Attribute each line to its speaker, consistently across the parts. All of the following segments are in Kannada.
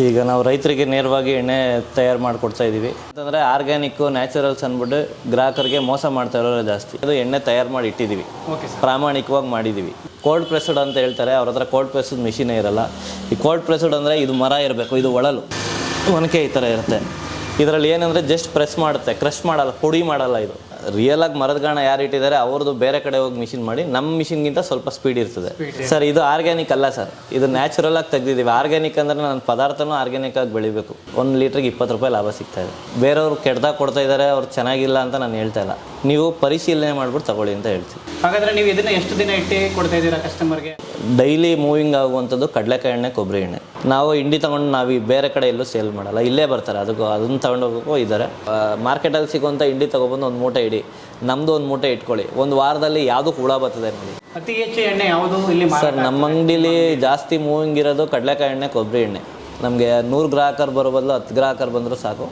Speaker 1: ಈಗ ನಾವು ರೈತರಿಗೆ ನೇರವಾಗಿ ಎಣ್ಣೆ ತಯಾರು ಮಾಡಿಕೊಡ್ತಾ ಇದ್ದೀವಿ ಅಂತಂದರೆ ಆರ್ಗ್ಯಾನಿಕ್ಕು ನ್ಯಾಚುರಲ್ಸ್ ಅಂದ್ಬಿಟ್ಟು ಗ್ರಾಹಕರಿಗೆ ಮೋಸ ಮಾಡ್ತಾ ಇರೋರು ಜಾಸ್ತಿ. ಅದು ಎಣ್ಣೆ ತಯಾರು ಮಾಡಿ ಇಟ್ಟಿದ್ದೀವಿ ಪ್ರಾಮಾಣಿಕವಾಗಿ ಮಾಡಿದ್ದೀವಿ ಕೋಲ್ಡ್ ಪ್ರೆಸ್ಡ್ ಅಂತ ಹೇಳ್ತಾರೆ. ಅವ್ರ ಹತ್ರ ಕೋಲ್ಡ್ ಪ್ರೆಸ್ಡ್ ಮಿಷಿನೇ ಇರಲ್ಲ. ಈ ಕೋಲ್ಡ್ ಪ್ರೆಸ್ಡ್ ಅಂದರೆ ಇದು ಮರ ಇರಬೇಕು ಇದು ಒಳಲು. ಒನಕೆ ಈ ಥರ ಇರುತ್ತೆ. ಇದರಲ್ಲಿ ಏನಂದರೆ ಜಸ್ಟ್ ಪ್ರೆಸ್ ಮಾಡುತ್ತೆ. ಕ್ರಷ್ ಮಾಡಲ್ಲ ಪುಡಿ ಮಾಡಲ್ಲ ಇದು. ರಿಯಲ್ ಆಗಿ ಮರದ ಗಾಣ ಯಾರು ಇಟ್ಟಿದ್ದಾರೆ ಅವ್ರದ್ದು ಬೇರೆ ಕಡೆ ಹೋಗಿ ಮಿಷಿನ್ ಮಾಡಿ ನಮ್ಮ ಮಿಷಿನ್ಗಿಂತ ಸ್ವಲ್ಪ ಸ್ಪೀಡ್ ಇರ್ತದೆ. ಸರ್ ಇದು ಆರ್ಗ್ಯಾನಿಕ್ ಅಲ್ಲ ಸರ್. ಇದು ನ್ಯಾಚುರಲ್ ಆಗಿ ತೆಗ್ದಿದ್ದೀವಿ. ಆರ್ಗ್ಯಾನಿಕ್ ಅಂದ್ರೆ ನನ್ನ ಪದಾರ್ಥನೂ ಆರ್ಗ್ಯಾನಿಕ್ ಆಗಿ ಬೆಳಿಬೇಕು. ಒಂದು ಲೀಟ್ರಿಗೆ ಇಪ್ಪತ್ತು ರೂಪಾಯಿ ಲಾಭ ಸಿಗ್ತಾ ಇದೆ. ಬೇರೆಯವ್ರು ಕೆಡ್ದಾಗ ಕೊಡ್ತಾ ಇದ್ದಾರೆ ಅವ್ರು ಚೆನ್ನಾಗಿಲ್ಲ ಅಂತ ನಾನು ಹೇಳ್ತಾ ಇಲ್ಲ. ನೀವು ಪರಿಶೀಲನೆ ಮಾಡ್ಬಿಟ್ಟು ತಗೊಳ್ಳಿ ಅಂತ ಹೇಳ್ತೀನಿ.
Speaker 2: ಹಾಗಾದ್ರೆ ನೀವು ಇದನ್ನ ಎಷ್ಟು ದಿನ ಇಟ್ಟು ಕೊಡ್ತಾ ಇದ್ದೀರಾ ಕಸ್ಟಮರ್ಗೆ
Speaker 1: ಡೈಲಿ ಮೂವಿಂಗ್ ಆಗುವಂಥದ್ದು ಕಡಲೆಕಾಯಿ ಎಣ್ಣೆ ಕೊಬ್ಬರಿ ಎಣ್ಣೆ. ನಾವು ಇಂಡಿ ತಗೊಂಡು ನಾವು ಈ ಬೇರೆ ಕಡೆ ಎಲ್ಲೂ ಸೇಲ್ ಮಾಡಲ್ಲ. ಇಲ್ಲೇ ಬರ್ತಾರೆ. ಅದಕ್ಕೂ ಅದನ್ನು ಹೋಗೋಕ್ಕೂ ಇದ್ದಾರೆ. ಮಾರ್ಕೆಟಲ್ಲಿ ಸಿಗುವಂಥ ಇಂಡಿ ತಗೊಬಂದು ಒಂದು ಮೂಟೆ ಇಡಿ. ನಮ್ಮದು ಒಂದು ಮೂಟೆ ಇಟ್ಕೊಳ್ಳಿ. ಒಂದು ವಾರದಲ್ಲಿ ಯಾವುದು ಹುಳ ಬರ್ತದೆ ನೋಡಿ
Speaker 2: ಅತಿ ಹೆಚ್ಚು ಎಣ್ಣೆ ಯಾವುದು ಇಲ್ಲಿ
Speaker 1: ಸರ್ ನಮ್ಮ ಅಂಗಡಿಲಿ ಜಾಸ್ತಿ ಮೂವಿಂಗ್ ಇರೋದು ಕಡಲೆಕಾಯಿ ಎಣ್ಣೆ ಕೊಬ್ಬರಿ ಎಣ್ಣೆ. ನಮಗೆ ನೂರು ಗ್ರಾಹಕರು ಬರೋ ಬದಲು ಹತ್ತು ಗ್ರಾಹಕರು ಬಂದರೂ ಸಾಕು.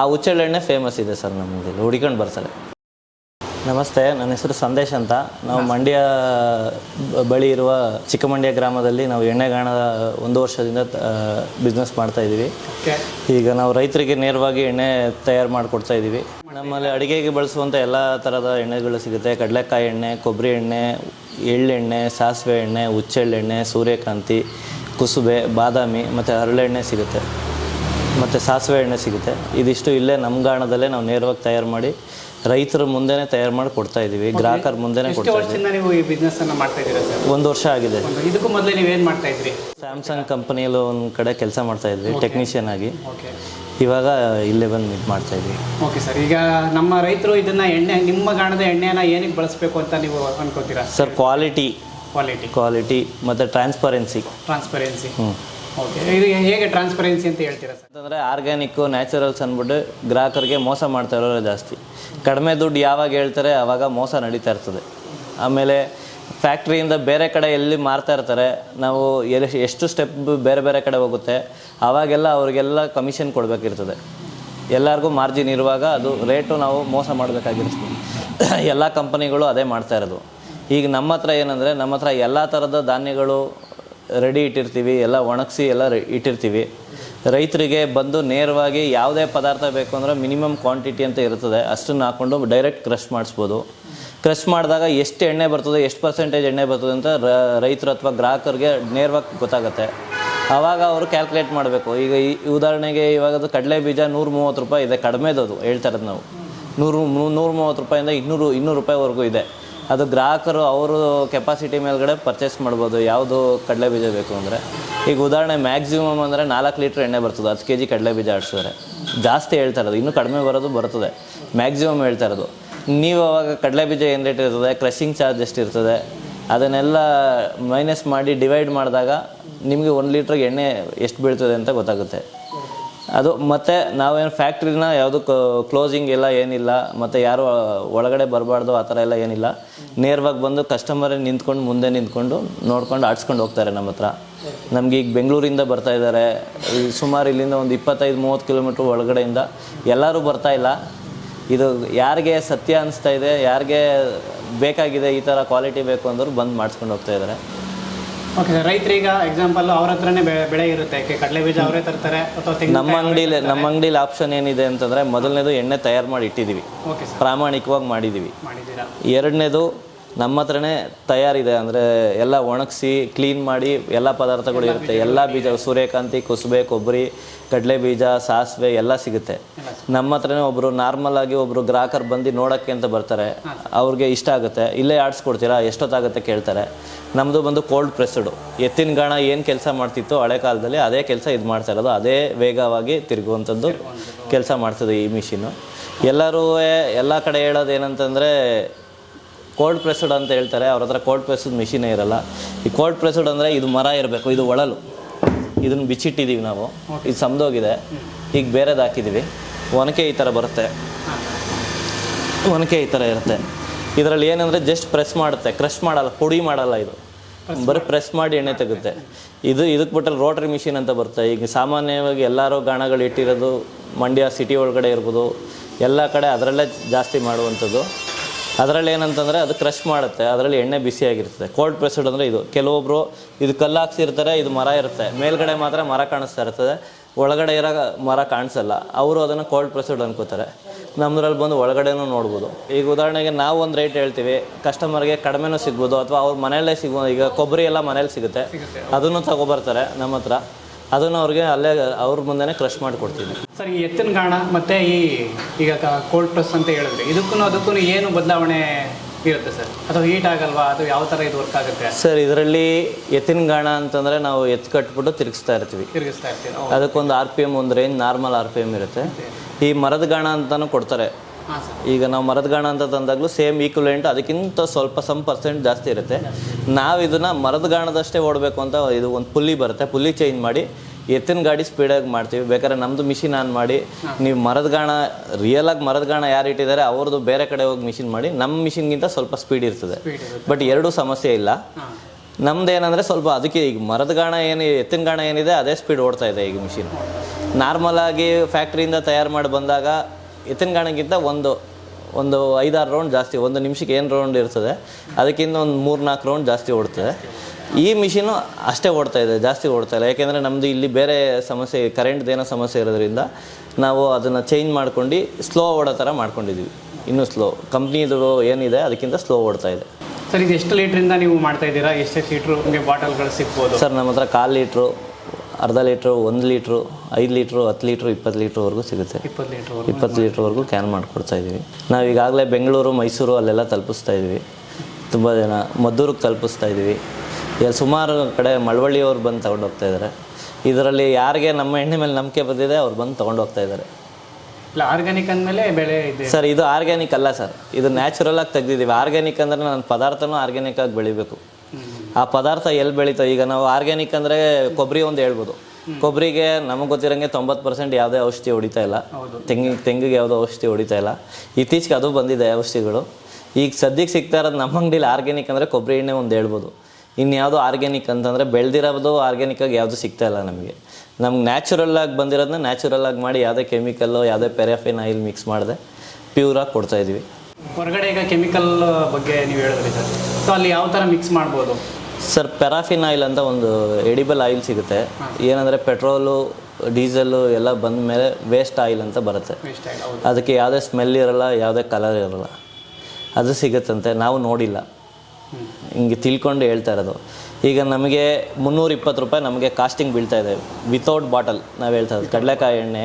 Speaker 1: ಆ ಹುಚ್ಚೆಳ್ಳು ಎಣ್ಣೆ ಫೇಮಸ್ ಇದೆ ಸರ್ ನಮ್ಮ ಅಂಗಡಿಲಿ. ಹುಡ್ಕೊಂಡು ಬರ್ತಾರೆ. ನಮಸ್ತೆ ನನ್ನ ಹೆಸರು ಸಂದೇಶ್ ಅಂತ. ನಾವು ಮಂಡ್ಯ ಬಳಿ ಇರುವ ಚಿಕ್ಕಮಂಡ್ಯ ಗ್ರಾಮದಲ್ಲಿ ನಾವು ಎಣ್ಣೆಗಾಣದ ಒಂದು ವರ್ಷದಿಂದ ಬಿಸ್ನೆಸ್ ಮಾಡ್ತಾ ಇದ್ದೀವಿ. ಈಗ ನಾವು ರೈತರಿಗೆ ನೇರವಾಗಿ ಎಣ್ಣೆ ತಯಾರು ಮಾಡಿಕೊಡ್ತಾ ಇದ್ದೀವಿ. ನಮ್ಮಲ್ಲಿ ಅಡುಗೆಗೆ ಬಳಸುವಂಥ ಎಲ್ಲ ಥರದ ಎಣ್ಣೆಗಳು ಸಿಗುತ್ತೆ. ಕಡಲೆಕಾಯಿ ಎಣ್ಣೆ ಕೊಬ್ಬರಿ ಎಣ್ಣೆ ಎಳ್ಳೆಣ್ಣೆ ಸಾಸಿವೆ ಎಣ್ಣೆ ಹುಚ್ಚೆಳ್ಳೆಣ್ಣೆ ಸೂರ್ಯಕಾಂತಿ ಕುಸುಬೆ ಬಾದಾಮಿ ಮತ್ತು ಹರಳೆಣ್ಣೆ ಸಿಗುತ್ತೆ. ಮತ್ತು ಸಾಸಿವೆ ಎಣ್ಣೆ ಸಿಗುತ್ತೆ. ಇದಿಷ್ಟು ಇಲ್ಲೇ ನಮ್ಮ ಗಾಣದಲ್ಲೇ ನಾವು ನೇರವಾಗಿ ತಯಾರು ಮಾಡಿ ರೈತರ ಮುಂದೆನೇ ತಯಾರು ಮಾಡಿ ಕೊಡ್ತಾ ಇದೀವಿ ಗ್ರಾಹಕರ ಮುಂದೆನೇ ಕೊಡ್ತಾ ಇದ್ದೀವಿ
Speaker 2: ನೀವು ಈ ಬಿಸ್ನೆಸ್ ಅನ್ನ ಮಾಡ್ತಾ ಇದ್ದೀರಾ ಸರ್
Speaker 1: ಒಂದು ವರ್ಷ ಆಗಿದೆ.
Speaker 2: ಇದಕ್ಕೂ ಮೊದಲೇ ನೀವೇನು ಮಾಡ್ತಾ ಇದ್ರಿ?
Speaker 1: ಸ್ಯಾಮ್ಸಂಗ್ ಕಂಪನಿಯಲ್ಲಿ ಒಂದು ಕಡೆ ಕೆಲಸ ಮಾಡ್ತಾ ಇದ್ವಿ ಟೆಕ್ನಿಷಿಯನ್ ಆಗಿ.
Speaker 2: ಓಕೆ
Speaker 1: ಇವಾಗ ಇಲ್ಲೇ ಬಂದು ಇದು ಮಾಡ್ತಾ ಇದ್ವಿ.
Speaker 2: ಓಕೆ ಸರ್ ಈಗ ನಮ್ಮ ರೈತರು ಇದನ್ನ ಎಣ್ಣೆ ನಿಮ್ಮ ಗಾಣದ ಎಣ್ಣೆನ ಏನಕ್ಕೆ ಬಳಸಬೇಕು ಅಂತ ನೀವು ಅನ್ಕೋತೀರಾ?
Speaker 1: ಸರ್ ಕ್ವಾಲಿಟಿ
Speaker 2: ಕ್ವಾಲಿಟಿ
Speaker 1: ಕ್ವಾಲಿಟಿ ಮತ್ತು ಟ್ರಾನ್ಸ್ಪರೆನ್ಸಿ
Speaker 2: ಟ್ರಾನ್ಸ್ಪರೆನ್ಸಿ
Speaker 1: ಹ್ಞೂ
Speaker 2: ಓಕೆ ಇದು ಹೇಗೆ ಟ್ರಾನ್ಸ್ಪರೆನ್ಸಿ ಅಂತ ಹೇಳ್ತೀರಾ ಸರ್?
Speaker 1: ಅಂತಂದರೆ ಆರ್ಗ್ಯಾನಿಕ್ಕು ನ್ಯಾಚುರಲ್ಸ್ ಅಂದ್ಬಿಟ್ಟು ಗ್ರಾಹಕರಿಗೆ ಮೋಸ ಮಾಡ್ತಾ ಇರೋರು ಜಾಸ್ತಿ. ಕಡಿಮೆ ದುಡ್ಡು ಯಾವಾಗ ಹೇಳ್ತಾರೆ ಆವಾಗ ಮೋಸ ನಡೀತಾ ಇರ್ತದೆ. ಆಮೇಲೆ ಫ್ಯಾಕ್ಟ್ರಿಯಿಂದ ಬೇರೆ ಕಡೆ ಎಲ್ಲಿ ಮಾರ್ತಾ ಇರ್ತಾರೆ, ನಾವು ಎಲ್ಲಿ ಎಷ್ಟು ಸ್ಟೆಪ್ ಬೇರೆ ಬೇರೆ ಕಡೆ ಹೋಗುತ್ತೆ ಆವಾಗೆಲ್ಲ ಅವರಿಗೆಲ್ಲ ಕಮಿಷನ್ ಕೊಡಬೇಕಿರ್ತದೆ. ಎಲ್ಲರಿಗೂ ಮಾರ್ಜಿನ್ ಇರುವಾಗ ಅದು ರೇಟು ನಾವು ಮೋಸ ಮಾಡಬೇಕಾಗಿರ್ತದೆ ಎಲ್ಲ ಕಂಪನಿಗಳು ಅದೇ ಮಾಡ್ತಾ ಇರೋದು. ಈಗ ನಮ್ಮ ಹತ್ರ ಏನಂದರೆ, ನಮ್ಮ ಹತ್ರ ಎಲ್ಲ ಥರದ ಧಾನ್ಯಗಳು ರೆಡಿ ಇಟ್ಟಿರ್ತೀವಿ, ಎಲ್ಲ ಒಣಗಿಸಿ ಎಲ್ಲ ಇಟ್ಟಿರ್ತೀವಿ. ರೈತರಿಗೆ ಬಂದು ನೇರವಾಗಿ ಯಾವುದೇ ಪದಾರ್ಥ ಬೇಕು ಅಂದರೆ ಮಿನಿಮಮ್ ಕ್ವಾಂಟಿಟಿ ಅಂತ ಇರ್ತದೆ. ಅಷ್ಟನ್ನು ಹಾಕ್ಕೊಂಡು ಡೈರೆಕ್ಟ್ ಕ್ರಷ್ ಮಾಡಿಸ್ಬೋದು. ಕ್ರಷ್ ಮಾಡಿದಾಗ ಎಷ್ಟು ಎಣ್ಣೆ ಬರ್ತದೆ, ಎಷ್ಟು ಪರ್ಸೆಂಟೇಜ್ ಎಣ್ಣೆ ಬರ್ತದೆ ಅಂತ ರೈತರು ಅಥವಾ ಗ್ರಾಹಕರಿಗೆ ನೇರವಾಗಿ ಗೊತ್ತಾಗುತ್ತೆ. ಆವಾಗ ಅವರು ಕ್ಯಾಲ್ಕುಲೇಟ್ ಮಾಡಬೇಕು. ಈಗ ಈ ಉದಾಹರಣೆಗೆ ಇವಾಗದು ಕಡಲೆ ಬೀಜ ನೂರು ಮೂವತ್ತು ರೂಪಾಯಿ ಇದೆ, ಕಡಿಮೆದದು ಅದು ಇರೋದು ನಾವು. ನೂರು ನೂರು ಮೂವತ್ತು ರೂಪಾಯಿಂದ ಇನ್ನೂರು ಇನ್ನೂರು ರೂಪಾಯಿವರೆಗೂ ಇದೆ. ಅದು ಗ್ರಾಹಕರು ಅವರು ಕೆಪಾಸಿಟಿ ಮೇಲ್ಗಡೆ ಪರ್ಚೇಸ್ ಮಾಡ್ಬೋದು. ಯಾವುದು ಕಡಲೆ ಬೀಜ ಬೇಕು ಅಂದರೆ. ಈಗ ಉದಾಹರಣೆ ಮ್ಯಾಕ್ಸಿಮಮ್ ಅಂದರೆ ನಾಲ್ಕು ಲೀಟ್ರ್ ಎಣ್ಣೆ ಬರ್ತದೆ. ಹತ್ತು ಕೆ ಜಿ ಕಡಲೆ ಬೀಜ ಆಡಿಸಿದ್ರೆ ಜಾಸ್ತಿ ಹೇಳ್ತಾ ಇರೋದು. ಇನ್ನೂ ಕಡಿಮೆ ಬರೋದು ಬರ್ತದೆ. ಮ್ಯಾಕ್ಸಿಮಮ್ ಹೇಳ್ತಾ ಇರೋದು. ನೀವು ಅವಾಗ ಕಡಲೆ ಬೀಜ ಏನು ರೇಟ್ ಇರ್ತದೆ? ಕ್ರಷಿಂಗ್ ಚಾರ್ಜ್ ಎಷ್ಟು ಇರ್ತದೆ? ಅದನ್ನೆಲ್ಲ ಮೈನಸ್ ಮಾಡಿ ಡಿವೈಡ್ ಮಾಡಿದಾಗ ನಿಮಗೆ ಒಂದು ಲೀಟ್ರಿಗೆ ಎಣ್ಣೆ ಎಷ್ಟು ಬೀಳ್ತದೆ ಅಂತ ಗೊತ್ತಾಗುತ್ತೆ. ಅದು ಮತ್ತು ನಾವೇನು ಫ್ಯಾಕ್ಟ್ರಿನ ಯಾವುದು ಕ್ಲೋಸಿಂಗ್ ಇಲ್ಲ ಏನಿಲ್ಲ, ಮತ್ತು ಯಾರು ಒಳಗಡೆ ಬರಬಾರ್ದು ಆ ಥರ ಎಲ್ಲ ಏನಿಲ್ಲ. ನೇರವಾಗಿ ಬಂದು ಕಸ್ಟಮರೇ ನಿಂತ್ಕೊಂಡು ಮುಂದೆ ನಿಂತ್ಕೊಂಡು ನೋಡ್ಕೊಂಡು ಆಡ್ಸ್ಕೊಂಡು ಹೋಗ್ತಾರೆ ನಮ್ಮ ಹತ್ರ. ನಮ್ಗೆ ಈಗ ಬೆಂಗಳೂರಿಂದ ಬರ್ತಾ ಇದ್ದಾರೆ. ಸುಮಾರು ಇಲ್ಲಿಂದ ಒಂದು ಇಪ್ಪತ್ತೈದು, ಮೂವತ್ತು ಕಿಲೋಮೀಟ್ರ್ ಒಳಗಡೆಯಿಂದ ಎಲ್ಲರೂ ಬರ್ತಾ ಇಲ್ಲ. ಇದು ಯಾರಿಗೆ ಸತ್ಯ ಅನಿಸ್ತಾ ಇದೆ, ಯಾರಿಗೆ ಬೇಕಾಗಿದೆ ಈ ಥರ ಕ್ವಾಲಿಟಿ ಬೇಕು ಅಂದರು ಬಂದು ಮಾಡಿಸ್ಕೊಂಡು ಹೋಗ್ತಾ ಇದ್ದಾರೆ.
Speaker 2: ಓಕೆ ಸರ್ ಈಗ ಎಕ್ಸಾಂಪಲ್ ಅವ್ರ ಹತ್ರನೇ ಬೆಳೆ ಬೆಳೆ ಇರುತ್ತೆ. ಯಾಕೆ ಕಡಲೆ ಬೀಜ ಅವರೇ ತರ್ತಾರೆ ಅಥವಾ
Speaker 1: ನಮ್ಮ ಅಂಗಡಿಲಿ ನಮ್ಮ ಅಂಗಡಿಲಿ ಆಪ್ಷನ್ ಏನಿದೆ ಅಂತಂದರೆ ಮೊದಲನೇದು ಎಣ್ಣೆ ತಯಾರು ಮಾಡಿ ಇಟ್ಟಿದ್ದೀವಿ ಪ್ರಾಮಾಣಿಕವಾಗಿ ಮಾಡಿದ್ದೀವಿ ಎರಡನೇದು ನಮ್ಮ ಹತ್ರನೇ ತಯಾರಿದೆ ಅಂದರೆ ಎಲ್ಲ ಒಣಗಿಸಿ ಕ್ಲೀನ್ ಮಾಡಿ ಎಲ್ಲ ಪದಾರ್ಥಗಳು ಇರುತ್ತೆ. ಎಲ್ಲ ಬೀಜ ಸೂರ್ಯಕಾಂತಿ ಕುಸುಬೆ ಕೊಬ್ಬರಿ ಕಡಲೆ ಬೀಜ ಸಾಸಿವೆ ಎಲ್ಲ ಸಿಗುತ್ತೆ. ನಮ್ಮ ಹತ್ರನೇ ಒಬ್ಬರು ನಾರ್ಮಲ್ ಆಗಿ ಒಬ್ಬರು ಗ್ರಾಹಕರು ಬಂದು ನೋಡೋಕ್ಕೆ ಅಂತ ಬರ್ತಾರೆ. ಅವ್ರಿಗೆ ಇಷ್ಟ ಆಗುತ್ತೆ. ಇಲ್ಲೇ ಆಡಿಸ್ಕೊಡ್ತೀರಾ? ಎಷ್ಟೊತ್ತಾಗುತ್ತೆ ಕೇಳ್ತಾರೆ. ನಮ್ಮದು ಬಂದು ಕೋಲ್ಡ್ ಪ್ರೆಸ್ಡು ಎತ್ತಿನ ಗಾಣ ಏನು ಕೆಲಸ ಮಾಡ್ತಿತ್ತು ಹಳೆ ಕಾಲದಲ್ಲಿ ಅದೇ ಕೆಲಸ ಇದು ಮಾಡ್ತಾ ಇರೋದು. ಅದೇ ವೇಗವಾಗಿ ತಿರುಗುವಂಥದ್ದು ಕೆಲಸ ಮಾಡ್ತದೆ ಈ ಮಿಷಿನ್ನು ಎಲ್ಲರೂ ಎಲ್ಲ ಕಡೆ ಹೇಳೋದು ಏನಂತಂದರೆ ಕೋಲ್ಡ್ ಪ್ರೆಸ್ಡ್ ಅಂತ ಹೇಳ್ತಾರೆ ಅವ್ರ ಹತ್ರ ಕೋಲ್ಡ್ ಪ್ರೆಸ್ಡ್ ಮಿಷಿನೇ ಇರಲ್ಲ. ಈ ಕೋಲ್ಡ್ ಪ್ರೆಸ್ಡ್ ಅಂದರೆ ಇದು ಮರ ಇರಬೇಕು ಇದು ಒಳಲು. ಇದನ್ನು ಬಿಚ್ಚಿಟ್ಟಿದ್ದೀವಿ ನಾವು. ಇದು ಸಮದೋಗಿದೆ. ಈಗ ಬೇರೆದು ಹಾಕಿದ್ದೀವಿ ಒನಕೆ ಈ ಥರ ಬರುತ್ತೆ. ಒನಕೆ ಈ ಥರ ಇರುತ್ತೆ. ಇದರಲ್ಲಿ ಏನಂದರೆ ಜಸ್ಟ್ ಪ್ರೆಸ್ ಮಾಡುತ್ತೆ. ಕ್ರಷ್ ಮಾಡಲ್ಲ ಪುಡಿ ಮಾಡಲ್ಲ ಇದು. ಬರೀ ಪ್ರೆಸ್ ಮಾಡಿ ಎಣ್ಣೆ ತೆಗುತ್ತೆ ಇದು ಇದಕ್ಕೆ ಬಿಟ್ಟರೆ ರೋಟ್ರಿ ಮಿಷಿನ್ ಅಂತ ಬರುತ್ತೆ. ಈಗ ಸಾಮಾನ್ಯವಾಗಿ ಎಲ್ಲರೂ ಗಾಣಗಳು ಇಟ್ಟಿರೋದು ಮಂಡ್ಯ ಸಿಟಿ ಒಳಗಡೆ ಇರ್ಬೋದು. ಎಲ್ಲ ಕಡೆ ಅದರಲ್ಲೇ ಜಾಸ್ತಿ ಮಾಡುವಂಥದ್ದು. ಅದರಲ್ಲಿ ಏನಂತಂದರೆ ಅದು ಕ್ರಷ್ ಮಾಡುತ್ತೆ ಅದರಲ್ಲಿ ಎಣ್ಣೆ ಬಿಸಿಯಾಗಿರ್ತದೆ ಕೋಲ್ಡ್ ಪ್ರೆಸ್ಡ್ ಅಂದರೆ ಇದು ಕೆಲವೊಬ್ಬರು ಇದು ಕಲ್ಲು ಹಾಕ್ಸಿರ್ತಾರೆ ಇದು ಮರ ಇರುತ್ತೆ. ಮೇಲ್ಗಡೆ ಮಾತ್ರ ಮರ ಕಾಣಿಸ್ತಾ ಇರ್ತದೆ ಒಳಗಡೆ ಇರೋ ಮರ ಕಾಣಿಸಲ್ಲ. ಅವರು ಅದನ್ನು ಕೋಲ್ಡ್ ಪ್ರೆಸ್ಡ್ ಅನ್ಕೋತಾರೆ. ನಮ್ಮದ್ರಲ್ಲಿ ಬಂದು ಒಳಗಡೆನೂ ನೋಡ್ಬೋದು. ಈಗ ಉದಾಹರಣೆಗೆ ನಾವು ಒಂದು ರೇಟ್ ಹೇಳ್ತೀವಿ ಕಸ್ಟಮರ್ಗೆ ಕಡಿಮೆನೂ ಸಿಗ್ಬೋದು ಅಥವಾ ಅವ್ರ ಮನೆಯಲ್ಲೇ ಸಿಗ್ಬೋದು ಈಗ ಕೊಬ್ಬರಿ ಎಲ್ಲ ಮನೇಲಿ ಸಿಗುತ್ತೆ. ಅದನ್ನು ತಗೊಬರ್ತಾರೆ ನಮ್ಮ ಹತ್ರ. ಅದನ್ನು ಅವ್ರಿಗೆ ಅಲ್ಲೇ ಅವ್ರ ಮುಂದೆನೇ ಕ್ರಶ್ ಮಾಡಿಕೊಡ್ತೀನಿ.
Speaker 2: ಸರ್ ಈ ಎತ್ತಿನ ಗಾಣ ಮತ್ತು ಈ ಈಗ ಕೋಲ್ಡ್ ಪ್ರೆಸ್ ಅಂತ ಹೇಳಿದ್ರೆ ಇದಕ್ಕೂ ಅದಕ್ಕೂ ಏನು ಬದಲಾವಣೆ ಇರುತ್ತೆ ಸರ್? ಅಥವಾ ಹೀಟ್ ಆಗಲ್ವಾ? ಅದು ಯಾವ ಥರ ಇದು ವರ್ಕ್ ಆಗುತ್ತೆ?
Speaker 1: ಸರ್ ಇದರಲ್ಲಿ ಎತ್ತಿನ ಗಾಣ ಅಂತಂದರೆ ನಾವು ಎತ್ತು ಕಟ್ಬಿಟ್ಟು ತಿರುಗಿಸ್ತಾ ಇರ್ತೀವಿ.
Speaker 2: ತಿರುಗಿಸ್ತಾ ಇರ್ತೀವಿ
Speaker 1: ಅದಕ್ಕೊಂದು ಆರ್ ಪಿ ಎಂ ಒಂದು range normal R P M ಇರುತ್ತೆ. ಈ ಮರದ ಗಾಣ ಅಂತಲೂ ಕೊಡ್ತಾರೆ. ಈಗ ನಾವು ಮರದ ಗಾಣ ಅಂತ ತಂದಾಗಲೂ ಸೇಮ್ ಈಕ್ವಲೆಂಟ್ ಅದಕ್ಕಿಂತ ಸ್ವಲ್ಪ ಸಮ್ ಪರ್ಸೆಂಟ್ ಜಾಸ್ತಿ ಇರುತ್ತೆ. ನಾವು ಇದನ್ನು ಮರದ ಗಾಣದಷ್ಟೇ ಓಡಬೇಕು ಅಂತ ಇದು ಒಂದು ಪುಲ್ಲಿ ಬರುತ್ತೆ. ಪುಲ್ಲಿ ಚೇಂಜ್ ಮಾಡಿ ಎತ್ತಿನ ಗಾಡಿ ಸ್ಪೀಡಾಗಿ ಮಾಡ್ತೀವಿ. ಬೇಕಾದ್ರೆ ನಮ್ಮದು ಮಿಷಿನ್ ಆನ್ ಮಾಡಿ ನೀವು ಮರದ ಗಾಣ ರಿಯಲಾಗಿ ಮರದ ಗಾಣ ಯಾರು ಇಟ್ಟಿದ್ದಾರೆ ಅವ್ರದ್ದು ಬೇರೆ ಕಡೆ ಹೋಗಿ ಮಿಷಿನ್ ಮಾಡಿ ನಮ್ಮ ಮಿಷಿನ್ಗಿಂತ ಸ್ವಲ್ಪ ಸ್ಪೀಡ್ ಇರ್ತದೆ. ಬಟ್ ಎರಡೂ ಸಮಸ್ಯೆ ಇಲ್ಲ. ನಮ್ದು ಏನಂದರೆ ಸ್ವಲ್ಪ ಅದಕ್ಕೆ ಈಗ ಮರದ ಗಾಣ ಏನು ಎತ್ತಿನ ಗಾಣ ಏನಿದೆ ಅದೇ ಸ್ಪೀಡ್ ಓಡ್ತಾ ಇದೆ ಈಗ ಮಿಷಿನ್ ನಾರ್ಮಲ್ ಆಗಿ ಫ್ಯಾಕ್ಟ್ರಿಯಿಂದ ತಯಾರು ಮಾಡಿ ಬಂದಾಗ ಎತ್ತಿನ ಗಾಣಕ್ಕಿಂತ ಒಂದು ಒಂದು ಐದಾರು ರೌಂಡ್ ಜಾಸ್ತಿ ಒಂದು ನಿಮಿಷಕ್ಕೆ ಏನು ರೌಂಡ್ ಇರ್ತದೆ ಅದಕ್ಕಿಂತ ಒಂದು ಮೂರು ನಾಲ್ಕು ರೌಂಡ್ ಜಾಸ್ತಿ ಓಡ್ತದೆ. ಈ ಮಿಷಿನು ಅಷ್ಟೇ ಓಡ್ತಾ ಇದೆ ಜಾಸ್ತಿ ಓಡ್ತಾ ಇಲ್ಲ. ಯಾಕೆಂದರೆ ನಮ್ಮದು ಇಲ್ಲಿ ಬೇರೆ ಸಮಸ್ಯೆ ಕರೆಂಟ್ದು ಏನೋ ಸಮಸ್ಯೆ ಇರೋದ್ರಿಂದ ನಾವು ಅದನ್ನು ಚೇಂಜ್ ಮಾಡ್ಕೊಂಡು ಸ್ಲೋ ಓಡೋ ಥರ ಮಾಡ್ಕೊಂಡಿದ್ವಿ. ಇನ್ನೂ ಸ್ಲೋ ಕಂಪ್ನಿದು ಏನಿದೆ ಅದಕ್ಕಿಂತ ಸ್ಲೋ ಓಡ್ತಾ ಇದೆ.
Speaker 2: ಸರ್ ಇದು ಎಷ್ಟು ಲೀಟ್ರಿಂದ ನೀವು ಮಾಡ್ತಾ ಇದ್ದೀರಾ? ಎಷ್ಟೆಷ್ಟು ಲೀಟ್ರು ನಿಮಗೆ ಬಾಟಲ್ಗಳು ಸಿಗ್ಬೋದು?
Speaker 1: ಸರ್ ನಮ್ಮ ಹತ್ರ ಕಾಲು ಲೀಟ್ರು ಅರ್ಧ ಲೀಟ್ರು ಒಂದು ಲೀಟ್ರು ಐದು ಲೀಟ್ರು ಹತ್ತು ಲೀಟ್ರು ಇಪ್ಪತ್ತು ಲೀಟ್ರ್ವರೆಗೂ ಸಿಗುತ್ತೆ.
Speaker 2: ಇಪ್ಪತ್ತು ಲೀಟ್ರ್
Speaker 1: ಇಪ್ಪತ್ತು ಲೀಟ್ರ್ವರೆಗೂ ಕ್ಯಾನ್ ಮಾಡಿಕೊಡ್ತಾ ಇದ್ದೀವಿ. ನಾವು ಈಗಾಗಲೇ ಬೆಂಗಳೂರು ಮೈಸೂರು ಅಲ್ಲೆಲ್ಲ ತಲುಪಿಸ್ತಾ ಇದ್ದೀವಿ. ತುಂಬ ಜನ ಮದ್ದೂರಿಗೆ ತಲುಪಿಸ್ತಾ ಇದ್ದೀವಿ. ಈಗ ಸುಮಾರು ಕಡೆ ಮಳವಳ್ಳಿಯವ್ರು ಬಂದು ತಗೊಂಡು ಹೋಗ್ತಾ ಇದ್ದಾರೆ ಇದರಲ್ಲಿ ಯಾರಿಗೆ ನಮ್ಮ ಎಣ್ಣೆ ಮೇಲೆ ನಂಬಿಕೆ ಬಂದಿದೆ ಅವ್ರು ಬಂದು ತೊಗೊಂಡು ಹೋಗ್ತಾ ಇದ್ದಾರೆ
Speaker 2: ಇಲ್ಲ ಆರ್ಗ್ಯಾನಿಕ್ ಅಂದಮೇಲೆ ಬೆಳೆ ಇದೆ.
Speaker 1: ಸರ್ ಇದು ಆರ್ಗ್ಯಾನಿಕ್ ಅಲ್ಲ ಸರ್. ಇದು ನ್ಯಾಚುರಲ್ ಆಗಿ ತೆಗ್ದಿದ್ದೀವಿ. ಆರ್ಗ್ಯಾನಿಕ್ ಅಂದರೆ ನನ್ನ ಪದಾರ್ಥನೂ ಆರ್ಗ್ಯಾನಿಕ್ ಆಗಿ ಬೆಳಿಬೇಕು. ಆ ಪದಾರ್ಥ ಎಲ್ಲಿ ಬೆಳೀತಾವೆ ಈಗ ನಾವು ಆರ್ಗ್ಯಾನಿಕ್ ಅಂದರೆ ಕೊಬ್ಬರಿ ಒಂದು ಹೇಳ್ಬೋದು. ಕೊಬ್ಬರಿಗೆ ನಮಗೆ ಗೊತ್ತಿರೋಂಗೆ ತೊಂಬತ್ತು ಪರ್ಸೆಂಟ್ ಯಾವುದೇ ಔಷಧಿ ಹೊಡಿತಾ ಇಲ್ಲ.
Speaker 2: ತೆಂಗಿನ
Speaker 1: ತೆಂಗಿಗೆ ಯಾವುದೋ ಔಷಧಿ ಹೊಡಿತಾ ಇಲ್ಲ. ಇತ್ತೀಚೆಗೆ ಅದು ಬಂದಿದೆ ಔಷಧಿಗಳು. ಈಗ ಸದ್ಯಕ್ಕೆ ಸಿಗ್ತಾ ಇರೋದು ನಮ್ಮ ಅಂಗಡಿಲಿ ಆರ್ಗ್ಯಾನಿಕ್ ಅಂದರೆ ಕೊಬ್ಬರಿ ಎಣ್ಣೆ ಒಂದು ಹೇಳ್ಬೋದು. ಇನ್ಯಾವುದು ಆರ್ಗ್ಯಾನಿಕ್ ಅಂತಂದರೆ ಬೆಳೆದಿರೋದು ಆರ್ಗ್ಯಾನಿಕ್ಕಾಗಿ ಯಾವುದು ಸಿಗ್ತಾ ಇಲ್ಲ ನಮಗೆ. ನಮ್ಗೆ ನ್ಯಾಚುರಲ್ ಆಗಿ ಬಂದಿರೋದನ್ನ ನ್ಯಾಚುರಲ್ ಆಗಿ ಮಾಡಿ ಯಾವುದೇ ಕೆಮಿಕಲ್ಲು ಯಾವುದೇ ಪೆರಾಫಿನ್ ಆಯಿಲ್ ಮಿಕ್ಸ್ ಮಾಡದೆ ಪ್ಯೂರಾಗಿ ಕೊಡ್ತಾ ಇದೀವಿ.
Speaker 2: ಹೊರಗಡೆ ಈಗ ಕೆಮಿಕಲ್ ಬಗ್ಗೆ ನೀವು ಹೇಳಿದ್ರಿ ಸರ್ ಸೊ ಅಲ್ಲಿ ಯಾವ ಥರ ಮಿಕ್ಸ್ ಮಾಡ್ಬೋದು?
Speaker 1: ಸರ್ ಪೆರಾಫಿನ್ ಆಯಿಲ್ ಅಂತ ಒಂದು ಎಡಿಬಲ್ ಆಯಿಲ್ ಸಿಗುತ್ತೆ. ಏನಂದರೆ ಪೆಟ್ರೋಲು ಡೀಸೆಲ್ಲು ಎಲ್ಲ ಬಂದ ಮೇಲೆ ವೇಸ್ಟ್ ಆಯಿಲ್ ಅಂತ ಬರುತ್ತೆ. ಅದಕ್ಕೆ ಯಾವುದೇ ಸ್ಮೆಲ್ ಇರಲ್ಲ ಯಾವುದೇ ಕಲರ್ ಇರಲ್ಲ. ಅದು ಸಿಗುತ್ತಂತೆ. ನಾವು ನೋಡಿಲ್ಲ. ಹಿಂಗೆ ತಿಳ್ಕೊಂಡು ಹೇಳ್ತಾ ಇರೋದು. ಈಗ ನಮಗೆ ಮುನ್ನೂರ ಇಪ್ಪತ್ತು ರೂಪಾಯಿ ನಮಗೆ ಕಾಸ್ಟಿಂಗ್ ಬೀಳ್ತಾ ಇದೆ. ವಿತೌಟ್ ಬಾಟಲ್ ನಾವು ಹೇಳ್ತಾ ಇರೋದು. ಕಡಲೆಕಾಯಿ ಎಣ್ಣೆ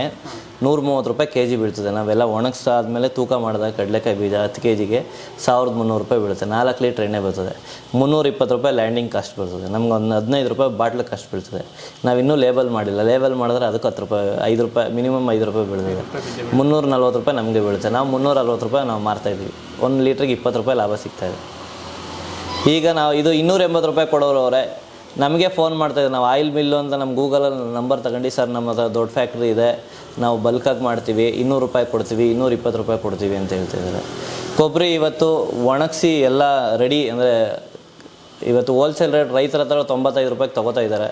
Speaker 1: ನೂರ ಮೂವತ್ತು ರೂಪಾಯಿ ಕೆ ಜಿ ಬೀಳ್ತದೆ. ನಾವೆಲ್ಲ ಒಣಗಿಸಾದ್ಮೇಲೆ ತೂಕ ಮಾಡಿದಾಗ ಕಡಲೆಕಾಯಿ ಬೀಜ ಹತ್ತು ಕೆ ಜಿಗೆ ಸಾವಿರದ ಮುನ್ನೂರು ರೂಪಾಯಿ ಬೀಳುತ್ತೆ. ನಾಲ್ಕು ಲೀಟ್ರ್ ಎಣ್ಣೆ ಬರ್ತದೆ ಮುನ್ನೂರ ಇಪ್ಪತ್ತು ರೂಪಾಯಿ ಲ್ಯಾಂಡಿಂಗ್ ಕಾಸ್ಟ್ ಬರ್ತದೆ ನಮ್ಗೆ ಒಂದು ಹದಿನೈದು ರೂಪಾಯಿ ಬಾಟ್ಲ್ ಕಾಸ್ಟ್ ಬೀಳ್ತದೆ. ನಾವು ಇನ್ನೂ ಲೇಬಲ್ ಮಾಡಿಲ್ಲ. ಲೇಬಲ್ ಮಾಡಿದ್ರೆ ಅದಕ್ಕೆ ಹತ್ತು ರೂಪಾಯಿ, ಐದು ರೂಪಾಯಿ ಮಿನಿಮಮ್ ಐದು ರೂಪಾಯಿ ಬೀಳ್ತಿದೆ ಮುನ್ನೂರ ನಲ್ವತ್ತು ರೂಪಾಯಿ ನಮಗೆ ಬೀಳುತ್ತೆ. ನಾವು ಮುನ್ನೂರ ಅರವತ್ತು ರೂಪಾಯಿ ನಾವು ಮಾರ್ತಾಯಿದ್ವಿ ಒಂದು ಲೀಟ್ರಿಗೆ ಇಪ್ಪತ್ತು ರೂಪಾಯಿ ಲಾಭ ಸಿಗ್ತಾಯಿದೆ ಈಗ ನಾವು ಇದು ಇನ್ನೂರ ಎಂಬತ್ತು ರೂಪಾಯಿ ಕೊಡೋರು ಅವರೇ. ನಮಗೆ ಫೋನ್ ಮಾಡ್ತಾಯಿದ್ದೆ ನಾವು ಆಯಿಲ್ ಮಿಲ್ಲು ಅಂತ ನಮ್ಮ ಗೂಗಲಲ್ಲಿ ನಂಬರ್ ತಗೊಂಡು, ಸರ್, ನಮ್ಮ ಹತ್ರ ದೊಡ್ಡ ಫ್ಯಾಕ್ಟ್ರಿ ಇದೆ. ನಾವು ಬಲ್ಕಾಗಿ ಮಾಡ್ತೀವಿ. ಇನ್ನೂರು ರೂಪಾಯಿ ಕೊಡ್ತೀವಿ. ಇನ್ನೂರ ಇಪ್ಪತ್ತು ರೂಪಾಯಿ ಕೊಡ್ತೀವಿ ಅಂತ ಹೇಳ್ತಿದ್ದಾರೆ ಕೊಬ್ಬರಿ ಇವತ್ತು ಒಣಗಿಸಿ ಎಲ್ಲ ರೆಡಿ ಅಂದರೆ ಇವತ್ತು ಹೋಲ್ಸೇಲ್ ರೇಟ್ ರೈತರ ಹತ್ರ ತೊಂಬತ್ತೈದು ರೂಪಾಯಿಗೆ ತೊಗೋತಾ ಇದ್ದಾರೆ.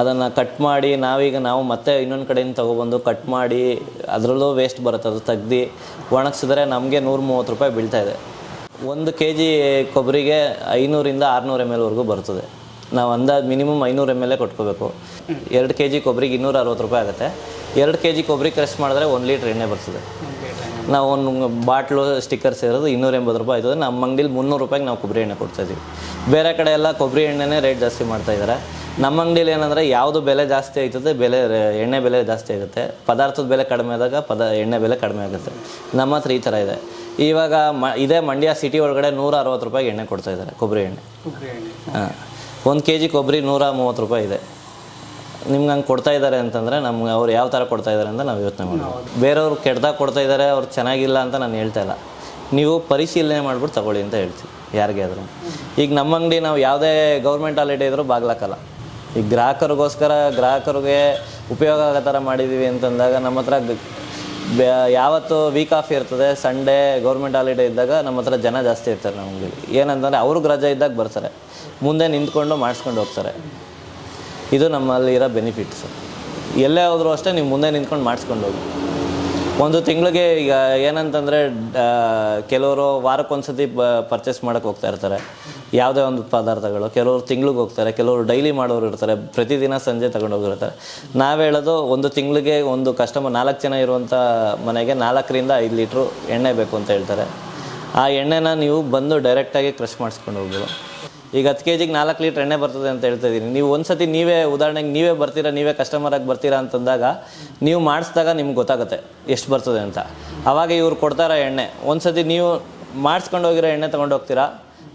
Speaker 1: ಅದನ್ನು ಕಟ್ ಮಾಡಿ, ನಾವೀಗ ನಾವು ಮತ್ತೆ ಇನ್ನೊಂದು ಕಡೆಯಿಂದ ತೊಗೊಬಂದು ಕಟ್ ಮಾಡಿ, ಅದರಲ್ಲೂ ವೇಸ್ಟ್ ಬರುತ್ತೆ. ಅದು ತೆಗ್ದು ಒಣಗಿಸಿದ್ರೆ ನಮಗೆ ನೂರ ಮೂವತ್ತು ರೂಪಾಯಿ ಬೀಳ್ತಾಯಿದೆ ಒಂದು ಕೆ ಜಿ ಕೊಬ್ಬರಿಗೆ ಐನೂರಿಂದ ಆರುನೂರು ಎಂ ಎಲ್ವರೆಗೂ ಬರ್ತದೆ. ನಾವು ಅಂದಾಜು ಮಿನಿಮಮ್ ಐನೂರು ಎಂ ಎಲ್ ಕೊಟ್ಕೋಬೇಕು. ಎರಡು ಕೆ ಜಿ ಕೊಬ್ಬರಿಗೆ ಇನ್ನೂರ ಅರವತ್ತು ರೂಪಾಯಿ ಆಗುತ್ತೆ. ಎರಡು ಕೆ ಜಿ ಕೊಬ್ಬರಿ ಕ್ರಶ್ ಮಾಡಿದ್ರೆ ಒಂದು ಲೀಟ್ರ್ ಎಣ್ಣೆ ಬರ್ತದೆ. ನಾವು ಒಂದು ಬಾಟ್ಲು ಸ್ಟಿಕ್ಕರ್ ಸೇರೋದು ಇನ್ನೂರ ಎಂಬತ್ತು ರೂಪಾಯಿ ಆಯ್ತದೆ. ನಮ್ಮ ಅಂಗಡಿಲಿ ಮುನ್ನೂರು ರೂಪಾಯಿಗೆ ನಾವು ಕೊಬ್ಬರಿ ಎಣ್ಣೆ ಕೊಡ್ತಾಯಿದ್ದೀವಿ ಬೇರೆ ಕಡೆ ಎಲ್ಲ ಕೊಬ್ಬರಿ ಎಣ್ಣೆನೇ ರೇಟ್ ಜಾಸ್ತಿ ಮಾಡ್ತಾ ಇದ್ದಾರೆ ನಮ್ಮ ಅಂಗಡಿಲಿ ಏನಂದರೆ ಯಾವುದು ಬೆಲೆ ಜಾಸ್ತಿ ಆಯ್ತದೆ, ಬೆಲೆ ಎಣ್ಣೆ ಬೆಲೆ ಜಾಸ್ತಿ ಆಗುತ್ತೆ. ಪದಾರ್ಥದ ಬೆಲೆ ಕಡಿಮೆ ಆದಾಗ ಪದ, ಎಣ್ಣೆ ಬೆಲೆ ಕಡಿಮೆ ಆಗುತ್ತೆ. ನಮ್ಮ ಹತ್ರ ಈ ಥರ ಇದೆ. ಇವಾಗ ಮ ಇದೇ ಮಂಡ್ಯ ಸಿಟಿ ಒಳಗಡೆ ನೂರ ಅರವತ್ತು ರೂಪಾಯಿಗೆ ಎಣ್ಣೆ ಕೊಡ್ತಾ ಇದ್ದಾರೆ ಕೊಬ್ಬರಿ ಎಣ್ಣೆ. ಹಾಂ. ಒಂದು ಕೆ ಜಿ ಕೊಬ್ಬರಿ ನೂರ ಮೂವತ್ತು ರೂಪಾಯಿ ಇದೆ. ನಿಮ್ಗೆ ಹಂಗೆ ಕೊಡ್ತಾ ಇದ್ದಾರೆ ಅಂತಂದರೆ ನಮ್ಗೆ ಅವ್ರು ಯಾವ ಥರ ಕೊಡ್ತಾ ಇದ್ದಾರೆ ಅಂತ ನಾವು ಯೋಚನೆ ಮಾಡೋದು. ಬೇರೆಯವ್ರು ಕೆಟ್ಟದಾಗ ಕೊಡ್ತಾ ಇದ್ದಾರೆ ಅವ್ರು ಚೆನ್ನಾಗಿಲ್ಲ ಅಂತ ನಾನು ಹೇಳ್ತಾ ಇಲ್ಲ. ನೀವು ಪರಿಶೀಲನೆ ಮಾಡಿಬಿಟ್ಟು ತಗೊಳ್ಳಿ ಅಂತ ಹೇಳ್ತೀವಿ ಯಾರಿಗೆ ಆದರೂ. ಈಗ ನಮ್ಮ ಅಂಗಡಿ ನಾವು ಯಾವುದೇ ಗೌರ್ಮೆಂಟ್ ಹಾಲಿಡೇ ಇದ್ರೂ ಬಾಗ್ಲಾಕಲ್ಲ. ಈಗ ಗ್ರಾಹಕರಿಗೋಸ್ಕರ ಗ್ರಾಹಕರಿಗೆ ಉಪಯೋಗ ಆಗೋ ಥರ ಮಾಡಿದ್ದೀವಿ ಅಂತಂದಾಗ ನಮ್ಮ ಹತ್ರ ಯಾವತ್ತು ವೀಕ್ ಆಫ್ ಇರ್ತದೆ ಸಂಡೇ ಗೌರ್ಮೆಂಟ್ ಹಾಲಿಡೇ ಇದ್ದಾಗ ನಮ್ಮ ಹತ್ರ ಜನ ಜಾಸ್ತಿ ಇರ್ತಾರೆ ನಮಗೆ. ಏನಂತಂದರೆ ಅವ್ರಿಗೆ ರಜೆ ಇದ್ದಾಗ ಬರ್ತಾರೆ. ಮುಂದೆ ನಿಂತ್ಕೊಂಡು ಮಾಡಿಸ್ಕೊಂಡು ಹೋಗ್ತಾರೆ. ಇದು ನಮ್ಮಲ್ಲಿ ಇರೋ ಬೆನಿಫಿಟ್ಸ್ ಎಲ್ಲೇ ಹೋದರೂ ಅಷ್ಟೇ ನೀವು ಮುಂದೆ ನಿಂತ್ಕೊಂಡು ಮಾಡಿಸ್ಕೊಂಡು ಹೋಗಿ. ಒಂದು ತಿಂಗಳಿಗೆ ಈಗ ಏನಂತಂದರೆ ಕೆಲವರು ವಾರಕ್ಕೊಂದ್ಸತಿ ಪರ್ಚೇಸ್ ಮಾಡೋಕ್ಕೆ ಹೋಗ್ತಾ ಇರ್ತಾರೆ. ಯಾವುದೇ ಒಂದು ಪದಾರ್ಥಗಳು, ಕೆಲವರು ತಿಂಗ್ಳಿಗೆ ಹೋಗ್ತಾರೆ, ಕೆಲವರು ಡೈಲಿ ಮಾಡೋರು ಇರ್ತಾರೆ, ಪ್ರತಿದಿನ ಸಂಜೆ ಹೋಗಿರ್ತಾರೆ. ನಾವು ಹೇಳೋದು ಒಂದು ತಿಂಗಳಿಗೆ ಒಂದು ಕಸ್ಟಮರ್ ನಾಲ್ಕು ಜನ ಇರುವಂಥ ಮನೆಗೆ ನಾಲ್ಕರಿಂದ ಐದು ಲೀಟ್ರು ಎಣ್ಣೆ ಬೇಕು ಅಂತ ಹೇಳ್ತಾರೆ. ಆ ಎಣ್ಣೆನ ನೀವು ಬಂದು ಡೈರೆಕ್ಟಾಗಿ ಕ್ರಷ್ ಮಾಡಿಸ್ಕೊಂಡು ಹೋಗ್ಬೋದು. ಈಗ ಹತ್ತು ಕೆ ಜಿಗೆ ನಾಲ್ಕು ಲೀಟ್ರ್ ಎಣ್ಣೆ ಬರ್ತದೆ ಅಂತ ಹೇಳ್ತಾ ಇದ್ದೀನಿ. ನೀವು ಒಂದು ಸತಿ ನೀವೇ, ಉದಾಹರಣೆಗೆ ನೀವೇ ಬರ್ತೀರಾ, ನೀವೇ ಕಸ್ಟಮರಾಗಿ ಬರ್ತೀರಾ ಅಂತಂದಾಗ ನೀವು ಮಾಡಿಸಿದಾಗ ನಿಮ್ಗೆ ಗೊತ್ತಾಗುತ್ತೆ ಎಷ್ಟು ಬರ್ತದೆ ಅಂತ. ಆವಾಗ ಇವ್ರು ಕೊಡ್ತಾರ ಎಣ್ಣೆ. ಒಂದು ಸತಿ ನೀವು ಮಾಡಿಸ್ಕೊಂಡು ಹೋಗಿರೋ ಎಣ್ಣೆ ತೊಗೊಂಡು ಹೋಗ್ತೀರಾ?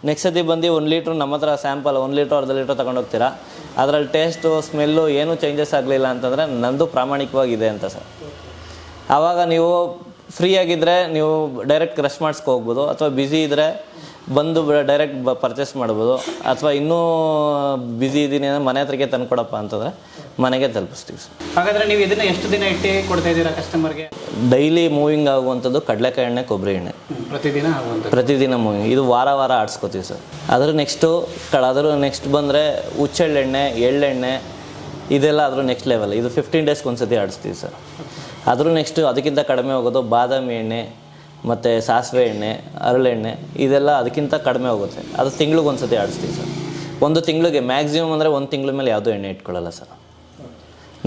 Speaker 1: ನೆಕ್ಸ್ಟ್ ಸತಿ ಬಂದು ಒಂದು ಲೀಟ್ರ್ ನಮ್ಮ ಹತ್ರ ಸ್ಯಾಂಪಲ್ ಒಂದು ಲೀಟ್ರ್ ಅರ್ಧ ಲೀಟ್ರ್ ತೊಗೊಂಡು ಹೋಗ್ತೀರಾ? ಅದರಲ್ಲಿ ಟೇಸ್ಟು ಸ್ಮೆಲ್ಲು ಏನೂ ಚೇಂಜಸ್ ಆಗಲಿಲ್ಲ ಅಂತಂದರೆ ನಂದು ಪ್ರಾಮಾಣಿಕವಾಗಿದೆ ಅಂತ ಸರ್. ಆವಾಗ ನೀವು ಫ್ರೀ ಆಗಿದ್ದರೆ ನೀವು ಡೈರೆಕ್ಟ್ ಕ್ರಶ್ ಮಾಡಿಸ್ಕೊ ಹೋಗ್ಬೋದು ಅಥವಾ ಬ್ಯುಸಿ ಇದ್ದರೆ ಬಂದು ಡೈರೆಕ್ಟ್ ಬ ಪರ್ಚೇಸ್ ಮಾಡ್ಬೋದು ಅಥವಾ ಇನ್ನೂ ಬ್ಯುಸಿ ಇದ್ದೀನಿ ಅಂದರೆ ಮನೆ ಹತ್ರಕ್ಕೆ ತಂದುಕೊಡಪ್ಪ ಅಂತಂದರೆ ಮನೆಗೆ ತಲುಪಿಸ್ತೀವಿ ಸರ್.
Speaker 2: ಹಾಗಾದರೆ ನೀವು ಇದನ್ನು ಎಷ್ಟು ದಿನ ಇಟ್ಟು ಕೊಡ್ತಾ ಇದ್ದೀರಾ ಕಸ್ಟಮರ್ಗೆ
Speaker 1: ಡೈಲಿ ಮೂವಿಂಗ್ ಆಗುವಂಥದ್ದು ಕಡಲೆಕಾಯಿ ಎಣ್ಣೆ ಕೊಬ್ಬರಿ ಎಣ್ಣೆ.
Speaker 2: ಪ್ರತಿದಿನ
Speaker 1: ಪ್ರತಿದಿನ ಮೂವಿಂಗ್ ಇದು ವಾರ ವಾರ ಆಡಿಸ್ಕೋತೀವಿ ಸರ್. ಅದ್ರ ನೆಕ್ಸ್ಟು ಕಡ ಅದ್ರ ನೆಕ್ಸ್ಟ್ ಬಂದರೆ ಹುಚ್ಚೆಳ್ಳೆಣ್ಣೆ ಎಳ್ಳೆಣ್ಣೆ, ಇದೆಲ್ಲ ಅದ್ರ ನೆಕ್ಸ್ಟ್ ಲೆವೆಲ್ ಇದು ಫಿಫ್ಟೀನ್ ಡೇಸ್ಗೆ ಒಂದ್ಸತಿ ಆಡಿಸ್ತೀವಿ ಸರ್. ಅದ್ರ ನೆಕ್ಸ್ಟು ಅದಕ್ಕಿಂತ ಕಡಿಮೆ ಹೋಗೋದು ಬಾದಾಮಿ ಎಣ್ಣೆ, ಮತ್ತು ಸಾಸಿವೆ ಎಣ್ಣೆ ಹರಳೆಣ್ಣೆ ಇದೆಲ್ಲ ಅದಕ್ಕಿಂತ ಕಡಿಮೆ ಹೋಗುತ್ತೆ. ಅದು ತಿಂಗ್ಳಿಗೆ ಒಂದ್ಸತಿ ಆಡಿಸ್ತೀವಿ ಸರ್. ಒಂದು ತಿಂಗಳಿಗೆ ಮ್ಯಾಕ್ಸಿಮಮ್ ಅಂದರೆ ಒಂದು ತಿಂಗಳ ಮೇಲೆ ಯಾವುದೂ ಎಣ್ಣೆ ಇಟ್ಕೊಳ್ಳಲ್ಲ ಸರ್.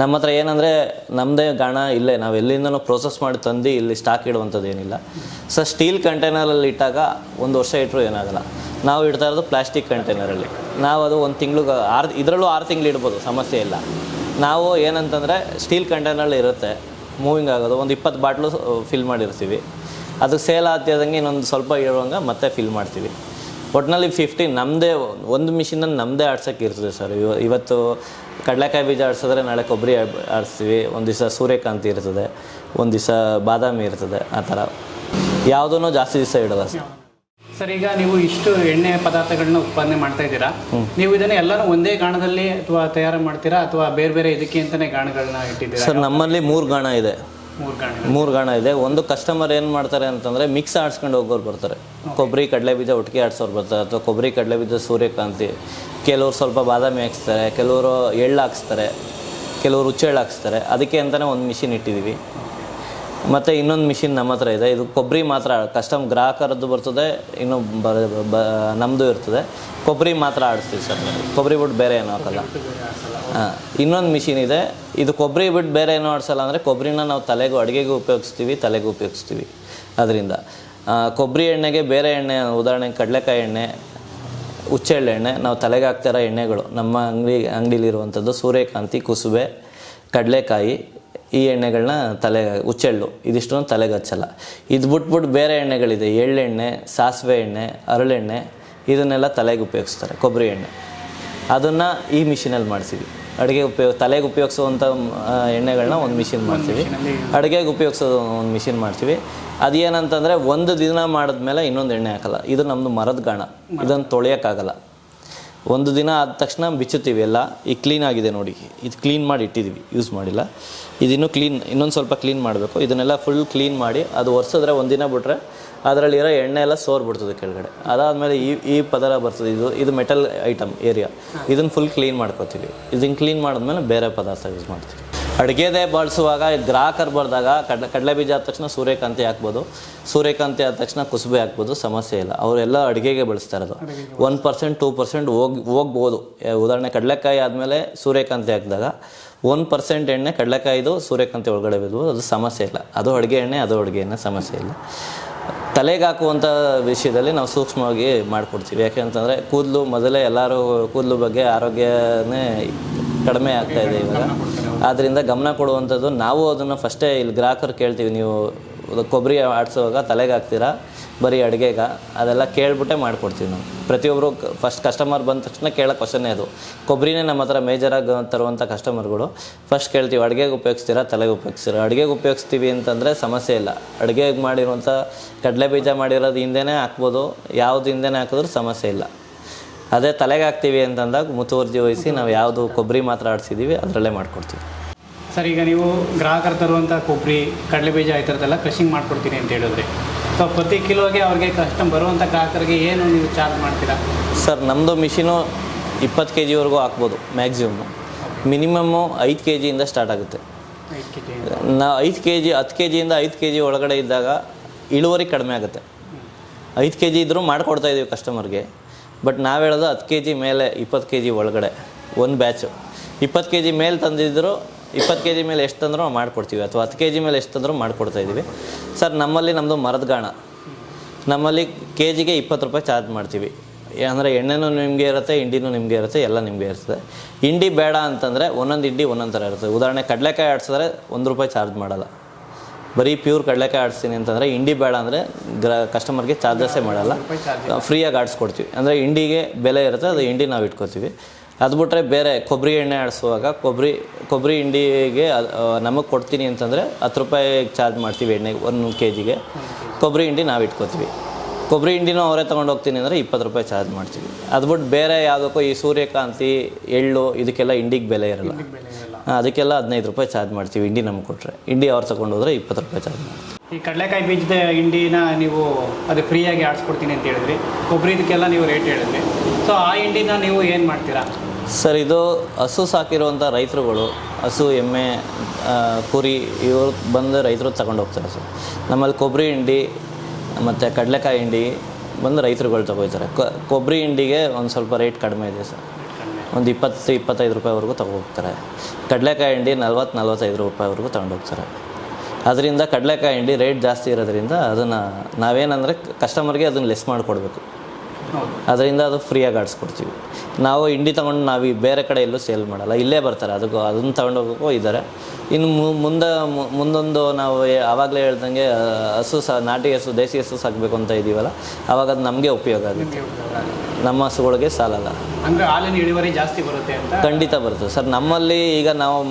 Speaker 1: ನಮ್ಮ ಹತ್ರ ಏನಂದರೆ ನಮ್ಮದೇ ಗಾಣ ಇಲ್ಲೇ, ನಾವು ಎಲ್ಲಿಂದನೂ ಪ್ರೋಸೆಸ್ ಮಾಡಿ ತಂದು ಇಲ್ಲಿ ಸ್ಟಾಕ್ ಇಡುವಂಥದ್ದು ಏನಿಲ್ಲ. ಸೊ ಸ್ಟೀಲ್ ಕಂಟೈನರಲ್ಲಿ ಇಟ್ಟಾಗ ಒಂದು ವರ್ಷ ಇಟ್ಟರು ಏನಾಗಲ್ಲ. ನಾವು ಇಡ್ತಾ ಇರೋದು ಪ್ಲಾಸ್ಟಿಕ್ ಕಂಟೈನರಲ್ಲಿ ನಾವು ಅದು ಒಂದು ತಿಂಗ್ಳಿಗೆ ಆರು ಇದರಲ್ಲೂ ಆರು ತಿಂಗಳು ಇಡ್ಬೋದು, ಸಮಸ್ಯೆ ಇಲ್ಲ. ನಾವು ಏನಂತಂದರೆ ಸ್ಟೀಲ್ ಕಂಟೈನರಲ್ಲಿ ಇರುತ್ತೆ ಮೂವಿಂಗ್ ಆಗೋದು, ಒಂದು ಇಪ್ಪತ್ತು ಬಾಟ್ಲು ಫಿಲ್ ಮಾಡಿರ್ತೀವಿ. ಅದು ಸೇಲ್ ಆಗ್ತಿದ್ದಂಗೆ ಇನ್ನೊಂದು ಸ್ವಲ್ಪ ಇರುವಂಗೆ ಮತ್ತೆ ಫಿಲ್ ಮಾಡ್ತೀವಿ. ಒಟ್ಟಿನಲ್ಲಿ ಫಿಫ್ಟಿ ನಮ್ಮದೇ ಒಂದು ಮಿಷಿನಲ್ಲಿ ನಮ್ಮದೇ ಆಡ್ಸೋಕೆ ಇರ್ತದೆ ಸರ್ ಇವ ಇವತ್ತು ಕಡಲೆಕಾಯಿ ಬೀಜ ಆಡ್ಸಿದ್ರೆ ನಾಳೆ ಕೊಬ್ಬರಿ ಆಡಿಸ್ತೀವಿ. ಒಂದು ದಿವಸ ಸೂರ್ಯಕಾಂತಿ ಇರ್ತದೆ. ಒಂದು ದಿವಸ ಬಾದಾಮಿ ಇರ್ತದೆ. ಆ ಥರ. ಯಾವುದೂ ಜಾಸ್ತಿ ದಿವಸ ಇಡಲ್ಲ ಸರ್
Speaker 2: ಸರ್ ಈಗ ನೀವು ಇಷ್ಟು ಎಣ್ಣೆ ಪದಾರ್ಥಗಳನ್ನ ಉತ್ಪಾದನೆ ಮಾಡ್ತಾ ಇದ್ದೀರಾ. ನೀವು ಇದನ್ನ ಎಲ್ಲರೂ ಒಂದೇ ಗಾಣದಲ್ಲಿ ಅಥವಾ ತಯಾರು ಮಾಡ್ತೀರಾ ಅಥವಾ ಬೇರೆ ಬೇರೆ ಇದಕ್ಕೆ ಅಂತಾನೆ ಗಾಣಗಳನ್ನ ಇಟ್ಟಿದ್ದೀರಾ?
Speaker 1: ಸರ್ ನಮ್ಮಲ್ಲಿ ಮೂರು ಗಾಣ ಇದೆ.
Speaker 2: ಮೂರು ಗಾಣ
Speaker 1: ಇದೆ. ಒಂದು ಕಸ್ಟಮರ್ ಏನು ಮಾಡ್ತಾರೆ ಅಂತಂದರೆ ಮಿಕ್ಸ್ ಆಡಿಸ್ಕೊಂಡು ಹೋಗೋರು ಬರ್ತಾರೆ. ಕೊಬ್ಬರಿ ಕಡಲೆ ಬೀಜ ಒಟ್ಟಿಗೆ ಆಡಿಸೋರು ಬರ್ತಾರೆ. ಅಥವಾ ಕೊಬ್ಬರಿ ಕಡಲೆ ಬೀಜ ಸೂರ್ಯಕಾಂತಿ. ಕೆಲವರು ಸ್ವಲ್ಪ ಬಾದಾಮಿ ಹಾಕ್ಸ್ತಾರೆ. ಕೆಲವರು ಎಳ್ಳು ಹಾಕ್ಸ್ತಾರೆ. ಕೆಲವರು ಹುಚ್ಚೆಳ್ಳು ಹಾಕ್ಸ್ತಾರೆ. ಅದಕ್ಕೆ ಅಂತಲೇ ಒಂದು ಮಿಷಿನ್ ಇಟ್ಟಿದ್ದೀವಿ ಮತ್ತು ಇನ್ನೊಂದು ಮಿಷಿನ್ ನಮ್ಮ ಹತ್ರ ಇದೆ. ಇದು ಕೊಬ್ಬರಿ ಮಾತ್ರ ಕಸ್ಟಮ್ ಗ್ರಾಹಕರದ್ದು ಬರ್ತದೆ, ಇನ್ನು ಬ ಬ ನಮ್ಮದು ಇರ್ತದೆ. ಕೊಬ್ಬರಿ ಮಾತ್ರ ಆಡಿಸ್ತೀವಿ ಸರ್ ಕೊಬ್ಬರಿ ಬಿಟ್ಟು ಬೇರೆ ಏನೂ ಹಾಕಲ್ಲ. ಹಾಂ, ಇನ್ನೊಂದು ಮಿಷಿನ್ ಇದೆ. ಇದು ಕೊಬ್ಬರಿ ಬಿಟ್ಟು ಬೇರೆ ಏನೋ ಆಡಿಸಲ್ಲ ಅಂದರೆ ಕೊಬ್ಬರಿನ ನಾವು ತಲೆಗೂ, ಅಡುಗೆಗೂ ಉಪಯೋಗಿಸ್ತೀವಿ, ತಲೆಗೂ ಉಪಯೋಗಿಸ್ತೀವಿ. ಅದರಿಂದ ಕೊಬ್ಬರಿ ಎಣ್ಣೆಗೆ ಬೇರೆ ಎಣ್ಣೆ, ಉದಾಹರಣೆಗೆ ಕಡಲೆಕಾಯಿ ಎಣ್ಣೆ ಹುಚ್ಚೆಳ್ಳೆ ಎಣ್ಣೆ, ನಾವು ತಲೆಗೆ ಹಾಕ್ತಿರೋ ಎಣ್ಣೆಗಳು, ನಮ್ಮ ಅಂಗಡಿ, ಅಂಗಡಿಲಿರುವಂಥದ್ದು ಸೂರ್ಯಕಾಂತಿ, ಕುಸುಬೆ, ಕಡಲೆಕಾಯಿ ಈ ಎಣ್ಣೆಗಳನ್ನ ತಲೆ ಹುಚ್ಚೆಳ್ಳು ಇದಿಷ್ಟು ತಲೆಗೆ ಹಚ್ಚಲ್ಲ ಇದು ಬಿಟ್ಬಿಟ್ಟು ಬೇರೆ ಎಣ್ಣೆಗಳಿದೆ ಎಳ್ಳೆಣ್ಣೆ ಸಾಸಿವೆ ಎಣ್ಣೆ ಅರಳೆಣ್ಣೆ ಇದನ್ನೆಲ್ಲ ತಲೆಗೆ ಉಪಯೋಗಿಸ್ತಾರೆ ಕೊಬ್ಬರಿ ಎಣ್ಣೆ. ಅದನ್ನು ಈ ಮಿಷಿನಲ್ಲಿ ಮಾಡ್ತೀವಿ. ಅಡುಗೆ ಉಪಯೋಗ ತಲೆಗೆ ಉಪಯೋಗಿಸುವಂಥ ಎಣ್ಣೆಗಳನ್ನ ಒಂದು ಮಿಷಿನ್ ಮಾಡ್ತೀವಿ. ಅಡುಗೆಗೆ ಉಪಯೋಗಿಸೋ ಒಂದು ಮಿಷಿನ್ ಮಾಡ್ತೀವಿ. ಅದೇನಂತಂದರೆ ಒಂದು ದಿನ ಮಾಡಿದ್ಮೇಲೆ ಇನ್ನೊಂದು ಎಣ್ಣೆ ಹಾಕಲ್ಲ. ಇದು ನಮ್ಮದು ಮರದ ಗಾಣ. ಇದನ್ನು ತೊಳೆಯೋಕ್ಕಾಗಲ್ಲ. ಒಂದು ದಿನ ಆದ ತಕ್ಷಣ ಬಿಚ್ಚುತ್ತೀವಿ ಎಲ್ಲ. ಈಗ ಕ್ಲೀನ್ ಆಗಿದೆ ನೋಡಿ. ಇದು ಕ್ಲೀನ್ ಮಾಡಿ ಇಟ್ಟಿದ್ದೀವಿ ಯೂಸ್ ಮಾಡಿಲ್ಲ. ಇದಿನ್ನೂ ಕ್ಲೀನ್ ಇನ್ನೊಂದು ಸ್ವಲ್ಪ ಕ್ಲೀನ್ ಮಾಡಬೇಕು. ಇದನ್ನೆಲ್ಲ ಫುಲ್ ಕ್ಲೀನ್ ಮಾಡಿ ಅದು ಒರೆಸಿದ್ರೆ ಒಂದಿನ ಬಿಟ್ಟರೆ ಅದರಲ್ಲಿರೋ ಎಣ್ಣೆ ಎಲ್ಲ ಸೋರ್ಬಿಡ್ತದೆ ಕೆಳಗಡೆ. ಅದಾದಮೇಲೆ ಈ ಈ ಪದರ ಬರ್ತದೆ. ಇದು ಇದು ಮೆಟಲ್ ಐಟಮ್ ಏರಿಯಾ ಇದನ್ನು ಫುಲ್ ಕ್ಲೀನ್ ಮಾಡ್ಕೋತೀವಿ. ಇದನ್ನು ಕ್ಲೀನ್ ಮಾಡಿದ್ಮೇಲೆ ಬೇರೆ ಪದಾರ್ಥ ಯೂಸ್ ಮಾಡ್ತೀವಿ. ಅಡುಗೆದೇ ಬಳಸುವಾಗ ಗ್ರಾಹಕರು ಬರೆದಾಗ ಕಡಲೆ ಕಡಲೆ ಬೀಜ ಆದ ತಕ್ಷಣ ಸೂರ್ಯಕಾಂತಿ ಹಾಕ್ಬೋದು. ಸೂರ್ಯಕಾಂತಿ ಆದ ತಕ್ಷಣ ಕುಸುಬೆ ಹಾಕ್ಬೋದು. ಸಮಸ್ಯೆ ಇಲ್ಲ. ಅವರೆಲ್ಲ ಅಡುಗೆಗೆ ಬಳಸ್ತಾ ಇರೋದು. ಒನ್ ಪರ್ಸೆಂಟ್ ಟೂ ಪರ್ಸೆಂಟ್ ಹೋಗಿ ಹೋಗ್ಬೋದು. ಉದಾಹರಣೆ ಕಡಲೆಕಾಯಿ ಆದಮೇಲೆ ಸೂರ್ಯಕಾಂತಿ ಹಾಕಿದಾಗ ಒನ್ ಪರ್ಸೆಂಟ್ ಎಣ್ಣೆ, ಕಡಲೆಕಾಯಿದು, ಸೂರ್ಯಕಾಂತಿ ಒಳಗಡೆ ಬಿದ್ಬೋದು ಅದು ಸಮಸ್ಯೆ ಇಲ್ಲ. ಅದು ಅಡುಗೆ ಎಣ್ಣೆ, ಅದು ಅಡುಗೆ ಎಣ್ಣೆ ಸಮಸ್ಯೆ ಇಲ್ಲ. ತಲೆಗೆ ಹಾಕುವಂಥ ವಿಷಯದಲ್ಲಿ ನಾವು ಸೂಕ್ಷ್ಮವಾಗಿ ಮಾಡಿಕೊಡ್ತೀವಿ. ಯಾಕೆಂತಂದರೆ ಕೂದಲು ಮೊದಲೇ ಎಲ್ಲರೂ ಕೂದಲು ಬಗ್ಗೆ ಆರೋಗ್ಯನೇ ಕಡಿಮೆ ಆಗ್ತಾ ಇದೆ ಇವಾಗ. ಆದ್ದರಿಂದ ಗಮನ ಕೊಡುವಂಥದ್ದು ನಾವು ಅದನ್ನು ಫಸ್ಟೇ ಇಲ್ಲಿ ಗ್ರಾಹಕರು ಕೇಳ್ತೀವಿ. ನೀವು ಕೊಬ್ಬರಿ ಆಡಿಸುವಾಗ ತಲೆಗೆ ಹಾಕ್ತೀರಾ? ಬರೀ ಅಡುಗೆಗ? ಅದೆಲ್ಲ ಕೇಳ್ಬಿಟ್ಟೆ ಮಾಡಿಕೊಡ್ತೀವಿ ನಾವು. ಪ್ರತಿಯೊಬ್ಬರು ಫಸ್ಟ್ ಕಸ್ಟಮರ್ ಬಂದ ತಕ್ಷಣ ಕೇಳೋ ಕ್ವಶನ್ನೇ ಅದು. ಕೊಬ್ಬರಿನೇ ನಮ್ಮ ಹತ್ರ ಮೇಜರಾಗಿ ತರುವಂಥ ಕಸ್ಟಮರ್ಗಳು ಫಸ್ಟ್ ಕೇಳ್ತೀವಿ, ಅಡುಗೆಗೆ ಉಪಯೋಗಿಸ್ತೀರಾ? ತಲೆಗೆ ಉಪಯೋಗಿಸ್ತೀರಾ? ಅಡುಗೆಗೆ ಉಪಯೋಗಿಸ್ತೀವಿ ಅಂತಂದರೆ ಸಮಸ್ಯೆ ಇಲ್ಲ. ಅಡುಗೆಗೆ ಮಾಡಿರುವಂಥ ಕಡಲೆ ಬೀಜ ಮಾಡಿರೋದು ಹಿಂದೆನೇ ಹಾಕ್ಬೋದು. ಯಾವ್ದು ಹಿಂದೆನೇ ಹಾಕಿದ್ರೂ ಸಮಸ್ಯೆ ಇಲ್ಲ. ಅದೇ ತಲೆಗೆ ಹಾಕ್ತೀವಿ ಅಂತಂದಾಗ ಮುತುವರ್ಜಿ ವಹಿಸಿ ನಾವು ಯಾವುದು ಕೊಬ್ಬರಿ ಮಾತ್ರ ಆಡಿಸಿದ್ದೀವಿ ಅದರಲ್ಲೇ ಮಾಡಿಕೊಡ್ತೀವಿ.
Speaker 2: ಸರ್ ಈಗ ನೀವು ಗ್ರಾಹಕರು ತರುವಂಥ ಕೊಬ್ಬರಿ ಕಡಲೆ ಬೀಜ ಈ ಥರದ್ದೆಲ್ಲ ಕ್ರಷಿಂಗ್ ಮಾಡಿಕೊಡ್ತೀನಿ ಅಂತ ಹೇಳಿದ್ರೆ ಸೊ ಪ್ರತಿ ಕಿಲೋಗೆ ಅವ್ರಿಗೆ ಕಸ್ಟಮ್ ಬರುವಂಥ ಗ್ರಾಹಕರಿಗೆ ಏನು ನೀವು ಚಾರ್ಜ್ ಮಾಡ್ತೀರಾ?
Speaker 1: ಸರ್ ನಮ್ಮದು ಮಿಷಿನು ಇಪ್ಪತ್ತು ಕೆ ಜಿವರೆಗೂ ಹಾಕ್ಬೋದು ಮ್ಯಾಕ್ಸಿಮಮ್ಮು ಮಿನಿಮಮ್ಮು ಐದು ಕೆ ಜಿಯಿಂದ ಸ್ಟಾರ್ಟ್ ಆಗುತ್ತೆ.
Speaker 2: ನಾ ಕೆ ಜಿ
Speaker 1: ನಾವು ಐದು ಕೆ ಜಿ ಹತ್ತು ಕೆ ಜಿಯಿಂದ ಐದು ಕೆ ಜಿ ಒಳಗಡೆ ಇದ್ದಾಗ ಇಳುವರಿ ಕಡಿಮೆ ಆಗುತ್ತೆ. ಐದು ಕೆ ಜಿ ಇದ್ದರೂ ಮಾಡಿಕೊಡ್ತಾ ಇದ್ದೀವಿ ಕಸ್ಟಮರ್ಗೆ ಬಟ್ ನಾವು ಹೇಳೋದು ಹತ್ತು ಕೆ ಜಿ ಮೇಲೆ ಇಪ್ಪತ್ತು ಕೆ ಜಿ ಒಳಗಡೆ ಒಂದು ಬ್ಯಾಚು ಇಪ್ಪತ್ತು ಕೆ ಜಿ ಮೇಲೆ ತಂದಿದ್ದರು ಇಪ್ಪತ್ತು ಕೆ ಜಿ ಮೇಲೆ ಎಷ್ಟು ತಂದರೂ ಮಾಡಿಕೊಡ್ತೀವಿ ಅಥವಾ ಹತ್ತು ಕೆ ಜಿ ಮೇಲೆ ಎಷ್ಟು ತಂದರೂ ಮಾಡಿಕೊಡ್ತಾ ಇದ್ದೀವಿ. ಸರ್ ನಮ್ಮಲ್ಲಿ ನಮ್ಮದು ಮರದ ಗಾಣ. ನಮ್ಮಲ್ಲಿ ಕೆ ಜಿಗೆ ಇಪ್ಪತ್ತು ರೂಪಾಯಿ ಚಾರ್ಜ್ ಮಾಡ್ತೀವಿ. ಅಂದರೆ ಎಣ್ಣೆನೂ ನಿಮಗೆ ಇರುತ್ತೆ ಹಿಂಡಿನೂ ನಿಮಗೆ ಇರುತ್ತೆ ಎಲ್ಲ ನಿಮಗೆ ಇರ್ತದೆ. ಹಿಂಡಿ ಬೇಡ ಅಂತಂದರೆ ಒಂದೊಂದು ಹಿಂಡಿ ಒಂದೊಂದು ಥರ ಇರ್ತದೆ. ಉದಾಹರಣೆ ಕಡಲೆಕಾಯಿ ಆಡಿಸಿದ್ರೆ ಒಂದು ರೂಪಾಯಿ ಚಾರ್ಜ್ ಮಾಡಲ್ಲ. ಬರೀ ಪ್ಯೂರ್ ಕಡಲೆಕಾಯಿ ಆಡಿಸ್ತೀನಿ ಅಂತಂದರೆ ಹಿಂಡಿ ಬೇಡ ಅಂದರೆ ಗ್ರ ಕಸ್ಟಮರ್ಗೆ ಚಾರ್ಜಸ್ಸೇ ಮಾಡಲ್ಲ. ಫ್ರೀಯಾಗಿ ಆಡಿಸ್ಕೊಡ್ತೀವಿ. ಅಂದರೆ ಹಿಂಡಿಗೆ ಬೆಲೆ ಇರುತ್ತೆ ಅದು ಹಿಂಡಿ ನಾವು ಇಟ್ಕೋತೀವಿ. ಅದು ಬಿಟ್ಟರೆ ಬೇರೆ ಕೊಬ್ಬರಿ ಎಣ್ಣೆ ಆಡಿಸುವಾಗ ಕೊಬ್ಬರಿ ಕೊಬ್ಬರಿ ಹಿಂಡಿಗೆ ನಮಗೆ ಕೊಡ್ತೀನಿ ಅಂತಂದರೆ ಹತ್ತು ರೂಪಾಯಿ ಚಾರ್ಜ್ ಮಾಡ್ತೀವಿ ಎಣ್ಣೆಗೆ ಒಂದು ಕೆ ಜಿಗೆ ಕೊಬ್ಬರಿ ಹಿಂಡಿ ನಾವು ಇಟ್ಕೋತೀವಿ. ಕೊಬ್ಬರಿ ಹಿಂಡಿನೂ ಅವರೇ ತೊಗೊಂಡು ಹೋಗ್ತೀನಿ ಅಂದರೆ ಇಪ್ಪತ್ತು ರೂಪಾಯಿ ಚಾರ್ಜ್ ಮಾಡ್ತೀವಿ. ಅದು ಬಿಟ್ಟು ಬೇರೆ ಯಾವುದಕ್ಕೂ ಈ ಸೂರ್ಯಕಾಂತಿ ಎಳ್ಳು ಇದಕ್ಕೆಲ್ಲ ಹಿಂಡಿಗೆ ಬೆಲೆ ಇರಲ್ಲ.
Speaker 2: ಬೆಲೆ ಇರಲ್ಲ.
Speaker 1: ಅದಕ್ಕೆಲ್ಲ ಹದಿನೈದು ರೂಪಾಯಿ ಚಾರ್ಜ್ ಮಾಡ್ತೀವಿ ಹಿಂಡಿ ನಮ್ಗೆ ಕೊಟ್ಟರೆ ಹಿಂಡಿ ಅವ್ರು ತೊಗೊಂಡು ಹೋದ್ರೆ ಇಪ್ಪತ್ತು ರೂಪಾಯಿ ಚಾರ್ಜ್ ಮಾಡ್ತೀವಿ.
Speaker 2: ಈ ಕಡಲೆಕಾಯಿ ಬೀಜದ ಹಿಂಡಿನ ನೀವು ಅದು ಫ್ರೀಯಾಗಿ ಆಡಿಸ್ಕೊಡ್ತೀನಿ ಅಂತ ಹೇಳಿದ್ರಿ. ಕೊಬ್ಬರಿ ಇದಕ್ಕೆಲ್ಲ ನೀವು ರೇಟ್ ಹೇಳಿದ್ರಿ. ಸೊ ಆ ಹಿಂಡಿನ ನೀವು ಏನು ಮಾಡ್ತೀರಾ?
Speaker 1: ಸರ್, ಇದು ಹಸು ಸಾಕಿರುವಂಥ ರೈತರುಗಳು, ಹಸು, ಎಮ್ಮೆ ಕುರಿ, ಇವರು ಬಂದು ರೈತರು ತಗೊಂಡು ಹೋಗ್ತಾರೆ ಸರ್. ನಮ್ಮಲ್ಲಿ ಕೊಬ್ಬರಿ ಹಿಂಡಿ, ಮತ್ತು ಕಡಲೆಕಾಯಿ ಹಿಂಡಿ ಬಂದು ರೈತರುಗಳು ತಗೋತಾರೆ. ಕೊಬ್ಬರಿ ಹಿಂಡಿಗೆ ಒಂದು ಸ್ವಲ್ಪ ರೇಟ್ ಕಡಿಮೆ ಇದೆ ಸರ್. ಒಂದು ಇಪ್ಪತ್ತು, ಇಪ್ಪತ್ತೈದು ರೂಪಾಯಿವರೆಗೂ ತಗೋಗ್ತಾರೆ ಕಡಲೆಕಾಯಿ ಹಿಂಡಿ ನಲ್ವತ್ತು ನಲ್ವತ್ತೈದು ರೂಪಾಯಿವರೆಗೂ ತಗೊಂಡೋಗ್ತಾರೆ ಅದರಿಂದ ಕಡಲೆಕಾಯಿ ಹಿಂಡಿ ರೇಟ್ ಜಾಸ್ತಿ ಇರೋದ್ರಿಂದ ಅದನ್ನು ನಾವೇನಂದರೆ ಕಸ್ಟಮರ್ಗೆ ಅದನ್ನು ಲೆಸ್ ಮಾಡಿಕೊಡ್ಬೇಕು. ಅದರಿಂದ ಅದು ಫ್ರೀಯಾಗಿ ಆಡಿಸ್ಕೊಡ್ತೀವಿ. ನಾವು ಹಿಂಡಿ ತೊಗೊಂಡು ನಾವು ಈ ಬೇರೆ ಕಡೆ ಎಲ್ಲೂ ಸೇಲ್ ಮಾಡಲ್ಲ. ಇಲ್ಲೇ ಬರ್ತಾರೆ. ಅದಕ್ಕೂ ಅದನ್ನು ತೊಗೊಂಡೋಗೋಕ್ಕೂ ಇದ್ದಾರೆ. ಇನ್ನು ಮು- ಮುಂದೆ ಮುಂದೊಂದು ನಾವು ಆವಾಗಲೇ ಹೇಳ್ದಂಗೆ ಹಸು ಸಹ ನಾಟಿ ಹಸು ದೇಸಿ ಹಸು ಸಾಕಬೇಕು ಅಂತ ಇದ್ದೀವಲ್ಲ ಆವಾಗ ಅದು ನಮಗೆ ಉಪಯೋಗ ಆಗುತ್ತೆ. ನಮ್ಮ ಹಸುಗಳಿಗೆ ಸಾಲಲ್ಲ.
Speaker 2: ಅಂದರೆ ಹಾಲಿನ ಇಳುವರಿ ಜಾಸ್ತಿ ಬರುತ್ತೆ ಅಂತ?
Speaker 1: ಖಂಡಿತ ಬರುತ್ತೆ. ಸರ್ ನಮ್ಮಲ್ಲಿ ಈಗ ನಾವು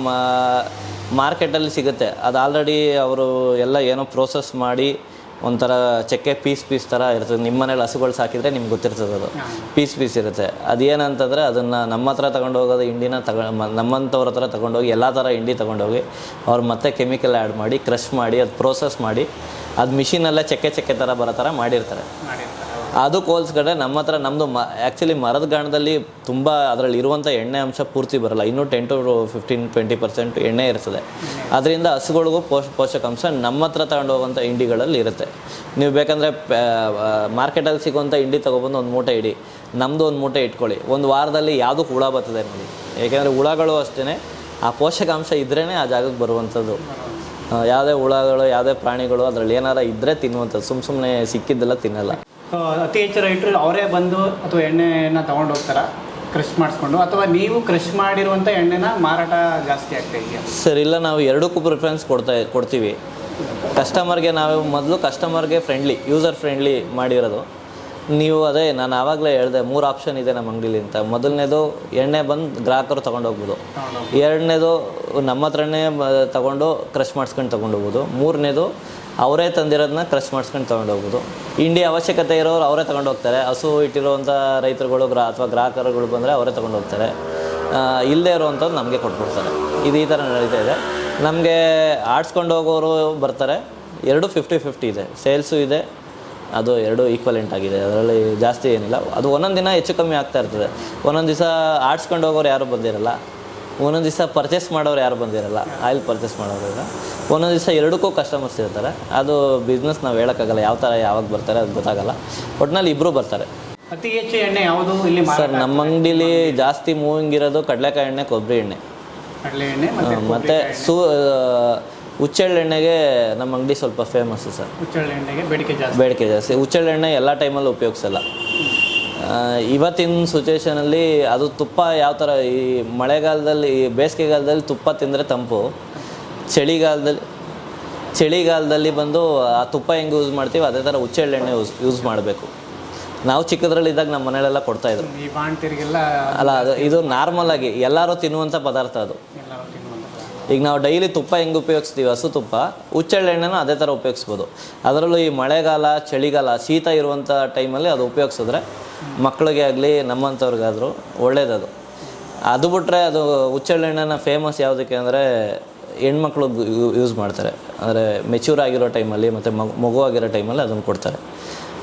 Speaker 1: ಮಾರ್ಕೆಟಲ್ಲಿ ಸಿಗುತ್ತೆ. ಅದು ಆಲ್ರೆಡಿ ಅವರು ಎಲ್ಲ ಏನೋ ಪ್ರೋಸೆಸ್ ಮಾಡಿ ಒಂಥರ ಚಕ್ಕೆ ಪೀಸ್ ಪೀಸ್ ಥರ ಇರ್ತದೆ ನಿಮ್ಮ ಮನೇಲಿ ಹಸುಗಳು ಸಾಕಿದರೆ ನಿಮ್ಗೆ ಗೊತ್ತಿರ್ತದೆ ಅದು. ಪೀಸ್ ಪೀಸ್ ಇರುತ್ತೆ. ಅದೇನಂತಂದರೆ ಅದನ್ನು ನಮ್ಮ ಹತ್ರ ತಗೊಂಡು ಹೋಗೋದು ಹಿಂಡಿನ ತಗೊ ಮ- ನಮ್ಮಂಥವ್ರ ಹತ್ರ ತಗೊಂಡೋಗಿ ಎಲ್ಲ ಥರ ಹಿಂಡಿ ತೊಗೊಂಡೋಗಿ ಅವ್ರು ಮತ್ತೆ ಕೆಮಿಕಲ್ ಆ್ಯಡ್ ಮಾಡಿ ಕ್ರಷ್ ಮಾಡಿ ಅದು ಪ್ರೋಸೆಸ್ ಮಾಡಿ ಅದು ಮಿಷಿನಲ್ಲೇ ಚಕ್ಕೆ ಚಕ್ಕೆ ಥರ ಬರೋ ಥರ ಮಾಡಿರ್ತಾರೆ.
Speaker 2: ಮಾಡಿರ್ತಾರೆ.
Speaker 1: ಅದಕ್ಕೆ ಹೋಲಿಸ್ಕೊಂಡ್ರೆ ನಮ್ಮ ಹತ್ರ ನಮ್ಮದು ಮ ಆ್ಯಕ್ಚುಲಿ ಮರದ ಗಾಣದಲ್ಲಿ ತುಂಬ ಅದರಲ್ಲಿ ಇರುವಂಥ ಎಣ್ಣೆ ಅಂಶ ಪೂರ್ತಿ ಬರಲ್ಲ. ಇನ್ನೂ ten to fifteen twenty percent ಎಣ್ಣೆ ಇರ್ತದೆ. ಅದರಿಂದ ಹಸುಗಳಿಗೂ ಪೋಷ, ಪೋಷಕಾಂಶ ನಮ್ಮ ಹತ್ರ ತಗೊಂಡು ಹೋಗುವಂಥ ಹಿಂಡಿಗಳಲ್ಲಿ ಇರುತ್ತೆ. ನೀವು ಬೇಕಂದರೆ ಮಾರ್ಕೆಟಲ್ಲಿ ಸಿಗುವಂಥ ಹಿಂಡಿ ತೊಗೊಬಂದು ಒಂದು ಮೂಟೆ ಇಡಿ. ನಮ್ಮದು ಒಂದು ಮೂಟೆ ಇಟ್ಕೊಳ್ಳಿ. ಒಂದು ವಾರದಲ್ಲಿ ಯಾವುದಕ್ಕೆ ಹುಳ ಬರ್ತದೆ ನೋಡಿ. ಏಕೆಂದರೆ ಹುಳಗಳು ಅಷ್ಟೇ ಆ ಪೋಷಕಾಂಶ ಇದ್ರೇ ಆ ಜಾಗಕ್ಕೆ ಬರುವಂಥದ್ದು. ಯಾವುದೇ ಹುಳಗಳು, ಯಾವುದೇ ಪ್ರಾಣಿಗಳು ಅದರಲ್ಲಿ ಏನಾರ ಇದ್ದರೆ ತಿನ್ನುವಂಥದ್ದು. ಸುಮ್ಮ ಸುಮ್ಮನೆ ಸಿಕ್ಕಿದ್ದೆಲ್ಲ ತಿನ್ನಲ್ಲ.
Speaker 2: ಅತಿ ಹೆಚ್ಚು ರೈತರು ಅವರೇ ಬಂದು ಅಥವಾ ಎಣ್ಣೆಯನ್ನು ತೊಗೊಂಡು ಹೋಗ್ತಾರ? ಕ್ರಷ್ ಮಾಡಿಸ್ಕೊಂಡು? ಅಥವಾ ನೀವು ಕ್ರಷ್ ಮಾಡಿರುವಂಥ ಎಣ್ಣೆನ ಮಾರಾಟ ಜಾಸ್ತಿ ಆಗ್ತಾ ಇದೆಯಾ?
Speaker 1: ಸರ್ ಇಲ್ಲ ನಾವು ಎರಡಕ್ಕೂ ಪ್ರಿಫರೆನ್ಸ್ ಕೊಡ್ತಾ ಕೊಡ್ತೀವಿ. ಕಸ್ಟಮರ್ಗೆ ನಾವು ಮೊದಲು ಕಸ್ಟಮರ್ಗೆ ಫ್ರೆಂಡ್ಲಿ ಯೂಸರ್ ಫ್ರೆಂಡ್ಲಿ ಮಾಡಿರೋದು. ನೀವು ಅದೇ ನಾನು ಆವಾಗಲೇ ಹೇಳಿದೆ ಮೂರು ಆಪ್ಷನ್ ಇದೆ ನಮ್ಮ ಅಂಗಡಿಲಿ ಅಂತ ಮೊದಲನೇದು ಎಣ್ಣೆ ಬಂದು ಗ್ರಾಹಕರು ತೊಗೊಂಡು ಹೋಗ್ಬೋದು.
Speaker 2: ತಗೊಂಡು
Speaker 1: ಎರಡನೇದು ನಮ್ಮ ಹತ್ರನೇ ತೊಗೊಂಡು ಕ್ರಷ್ ಮಾಡಿಸ್ಕೊಂಡು ತೊಗೊಂಡು ಹೋಗ್ಬೋದು. ಮೂರನೇದು ಅವರೇ ತಂದಿರೋದನ್ನ ಕ್ರಶ್ ಮಾಡಿಸ್ಕೊಂಡು ತೊಗೊಂಡು ಹೋಗ್ಬೋದು. ಇಂಡಿ ಅವಶ್ಯಕತೆ ಇರೋರು ಅವರೇ ತೊಗೊಂಡು ಹೋಗ್ತಾರೆ. ಹಸು ಇಟ್ಟಿರುವಂಥ ರೈತರುಗಳು, ಗ್ರಾ ಅಥವಾ ಗ್ರಾಹಕರುಗಳು ಬಂದರೆ ಅವರೇ ತೊಗೊಂಡು ಹೋಗ್ತಾರೆ. ಇಲ್ಲದೇ ಇರುವಂಥದ್ದು ನಮಗೆ ಕೊಟ್ಬಿಡ್ತಾರೆ. ಇದು ಈ ಥರ ನಡೀತಾ ಇದೆ. ನಮಗೆ ಆಡಿಸ್ಕೊಂಡು ಹೋಗೋರು ಬರ್ತಾರೆ. ಎರಡು ಫಿಫ್ಟಿ ಫಿಫ್ಟಿ ಇದೆ ಸೇಲ್ಸು ಇದೆ. ಅದು ಎರಡು ಈಕ್ವಲೆಂಟ್ ಆಗಿದೆ. ಅದರಲ್ಲಿ ಜಾಸ್ತಿ ಏನಿಲ್ಲ. ಅದು ಒಂದೊಂದು ದಿನ ಹೆಚ್ಚು ಕಮ್ಮಿ ಆಗ್ತಾ ಇರ್ತದೆ. ಒಂದೊಂದು ದಿವಸ ಆಡಿಸ್ಕೊಂಡು ಹೋಗೋರು ಯಾರು ಬಂದಿರಲ್ಲ. ಒಂದೊಂದು ದಿವಸ ಪರ್ಚೇಸ್ ಮಾಡೋರು ಯಾರು ಬಂದಿರಲ್ಲ ಆಯಿಲ್ ಪರ್ಚೇಸ್ ಮಾಡೋರು ಒಂದೊಂದು ದಿವಸ ಎರಡಕ್ಕೂ ಕಸ್ಟಮರ್ಸ್ ಇರ್ತಾರೆ. ಅದು ಬಿಸ್ನೆಸ್ ನಾವು ಹೇಳೋಕ್ಕಾಗಲ್ಲ ಯಾವ ಥರ ಯಾವಾಗ ಬರ್ತಾರೆ ಅದು ಗೊತ್ತಾಗಲ್ಲ. ಒಟ್ಟಿನಲ್ಲಿ ಇಬ್ಬರು ಬರ್ತಾರೆ.
Speaker 2: ಅತಿ ಹೆಚ್ಚು ಎಣ್ಣೆ ಯಾವುದು ಇಲ್ಲಿ
Speaker 1: ಸರ್ ನಮ್ಮ ಅಂಗಡಿಲಿ ಜಾಸ್ತಿ ಮೂವಿಂಗ್ ಇರೋದು ಕಡಲೆಕಾಯಿ ಎಣ್ಣೆ ಕೊಬ್ಬರಿ ಎಣ್ಣೆ.
Speaker 2: ಕಡಲೆ ಎಣ್ಣೆ ಮತ್ತೆ
Speaker 1: ಸೂ ಹುಚ್ಚೆಳ್ಳೆಣ್ಣೆಗೆ ನಮ್ಮ ಅಂಗಡಿ ಸ್ವಲ್ಪ ಫೇಮಸ್ಸು ಸರ್.
Speaker 2: ಹುಚ್ಚೆಳ್ಳೆಣ್ಣೆಗೆ ಬೇಡಿಕೆ ಜಾಸ್ತಿ.
Speaker 1: ಬೇಡಿಕೆ ಜಾಸ್ತಿ. ಹುಚ್ಚೆಳ್ಳೆಣ್ಣೆ ಎಲ್ಲ ಟೈಮಲ್ಲೂ ಉಪಯೋಗಿಸಲ್ಲ. ಇವತ್ತಿನ ಸಿಚುವೇಷನಲ್ಲಿ ಅದು ತುಪ್ಪ ಯಾವ ಥರ ಈ ಮಳೆಗಾಲದಲ್ಲಿ ಈ ಬೇಸಿಗೆಗಾಲದಲ್ಲಿ ತುಪ್ಪ ತಿಂದರೆ ತಂಪು. ಚಳಿಗಾಲದಲ್ಲಿ ಚಳಿಗಾಲದಲ್ಲಿ ಬಂದು ಆ ತುಪ್ಪ ಹೆಂಗೆ ಯೂಸ್ ಮಾಡ್ತೀವಿ ಅದೇ ಥರ ಹುಚ್ಚೆಳ್ಳೆಣ್ಣೆ ಯೂಸ್ ಯೂಸ್ ಮಾಡಬೇಕು. ನಾವು ಚಿಕ್ಕದ್ರಲ್ಲಿದ್ದಾಗ ನಮ್ಮ ಮನೆಯಲ್ಲೆಲ್ಲ ಕೊಡ್ತಾಯಿದ್ರು ಅಲ್ಲ ಅದು ಇದು ನಾರ್ಮಲ್ ಆಗಿ ಎಲ್ಲರೂ ತಿನ್ನುವಂಥ ಪದಾರ್ಥ ಅದು. ಈಗ ನಾವು ಡೈಲಿ ತುಪ್ಪ ಹೆಂಗೆ ಉಪಯೋಗಿಸ್ತೀವಿ? ಹಸು ತುಪ್ಪ ಹುಚ್ಚೆಳ್ಳೆಣ್ಣೆನೂ ಅದೇ ಥರ ಉಪಯೋಗಿಸ್ಬೋದು. ಅದರಲ್ಲೂ ಈ ಮಳೆಗಾಲ ಚಳಿಗಾಲ ಶೀತ ಇರುವಂಥ ಟೈಮಲ್ಲಿ ಅದು ಉಪಯೋಗಿಸಿದ್ರೆ ಮಕ್ಕಳಿಗೆ ಆಗಲಿ, ನಮ್ಮಂಥವ್ರಿಗಾದರೂ ಒಳ್ಳೇದದು. ಅದು ಬಿಟ್ಟರೆ ಅದು ಹುಚ್ಚೆಳ್ಳೆಣ್ಣೆನ ಫೇಮಸ್ ಯಾವುದಕ್ಕೆ ಅಂದರೆ ಹೆಣ್ಮಕ್ಳು ಯೂಸ್ ಮಾಡ್ತಾರೆ. ಅಂದರೆ ಮೆಚ್ಯೂರ್ ಆಗಿರೋ ಟೈಮಲ್ಲಿ ಮತ್ತು ಮಗು ಮಗು ಆಗಿರೋ ಟೈಮಲ್ಲಿ ಅದನ್ನು ಕೊಡ್ತಾರೆ.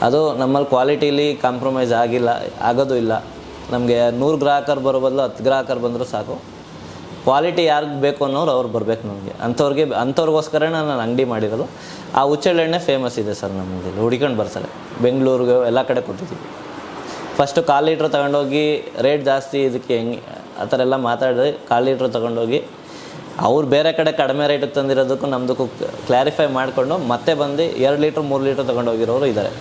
Speaker 1: ಅದು ನಮ್ಮಲ್ಲಿ ಕ್ವಾಲಿಟೀಲಿ ಕಾಂಪ್ರಮೈಸ್ ಆಗಿಲ್ಲ, ಆಗೋದು ಇಲ್ಲ. ನಮಗೆ ನೂರು ಗ್ರಾಹಕರು ಬರೋ ಬದಲು ಹತ್ತು ಗ್ರಾಹಕರು ಬಂದರೂ ಸಾಕು. ಕ್ವಾಲಿಟಿ ಯಾರಿಗೆ ಬೇಕು ಅನ್ನೋರು ಅವ್ರು ಬರಬೇಕು ನಮಗೆ. ಅಂಥವ್ರಿಗೆ ಅಂಥವ್ರಿಗೋಸ್ಕರ ನಾನು ಅಂಗಡಿ ಮಾಡಿರೋದು. ಆ ಹುಚ್ಚೆಳ್ಳೆಣ್ಣೆ ಫೇಮಸ್ ಇದೆ ಸರ್ ನಮ್ಮಲ್ಲಿ ಹುಡ್ಕೊಂಡು ಬರ್ತಾರೆ. ಬೆಂಗಳೂರಿಗೆ, ಎಲ್ಲ ಕಡೆ ಕೊಟ್ಟಿದ್ದೀವಿ. ಫಸ್ಟು ಕಾಲು ಲೀಟ್ರ್ ತೊಗೊಂಡೋಗಿ ರೇಟ್ ಜಾಸ್ತಿ ಇದಕ್ಕೆ ಹೆಂಗೆ, ಆ ಥರ ಎಲ್ಲ ಮಾತಾಡಿ ಕಾಲು ಲೀಟ್ರ್ ತೊಗೊಂಡೋಗಿ. ಅವ್ರು ಬೇರೆ ಕಡೆ ಕಡಿಮೆ ರೇಟಿಗೆ ತಂದಿರೋದಕ್ಕೂ ನಮ್ಮದಕ್ಕೂ ಕ್ಲಾರಿಫೈ ಮಾಡಿಕೊಂಡು ಮತ್ತೆ ಬಂದು ಎರಡು ಲೀಟ್ರ್ ಮೂರು ಲೀಟ್ರ್ ತೊಗೊಂಡೋಗಿರೋರು ಇದ್ದಾರೆ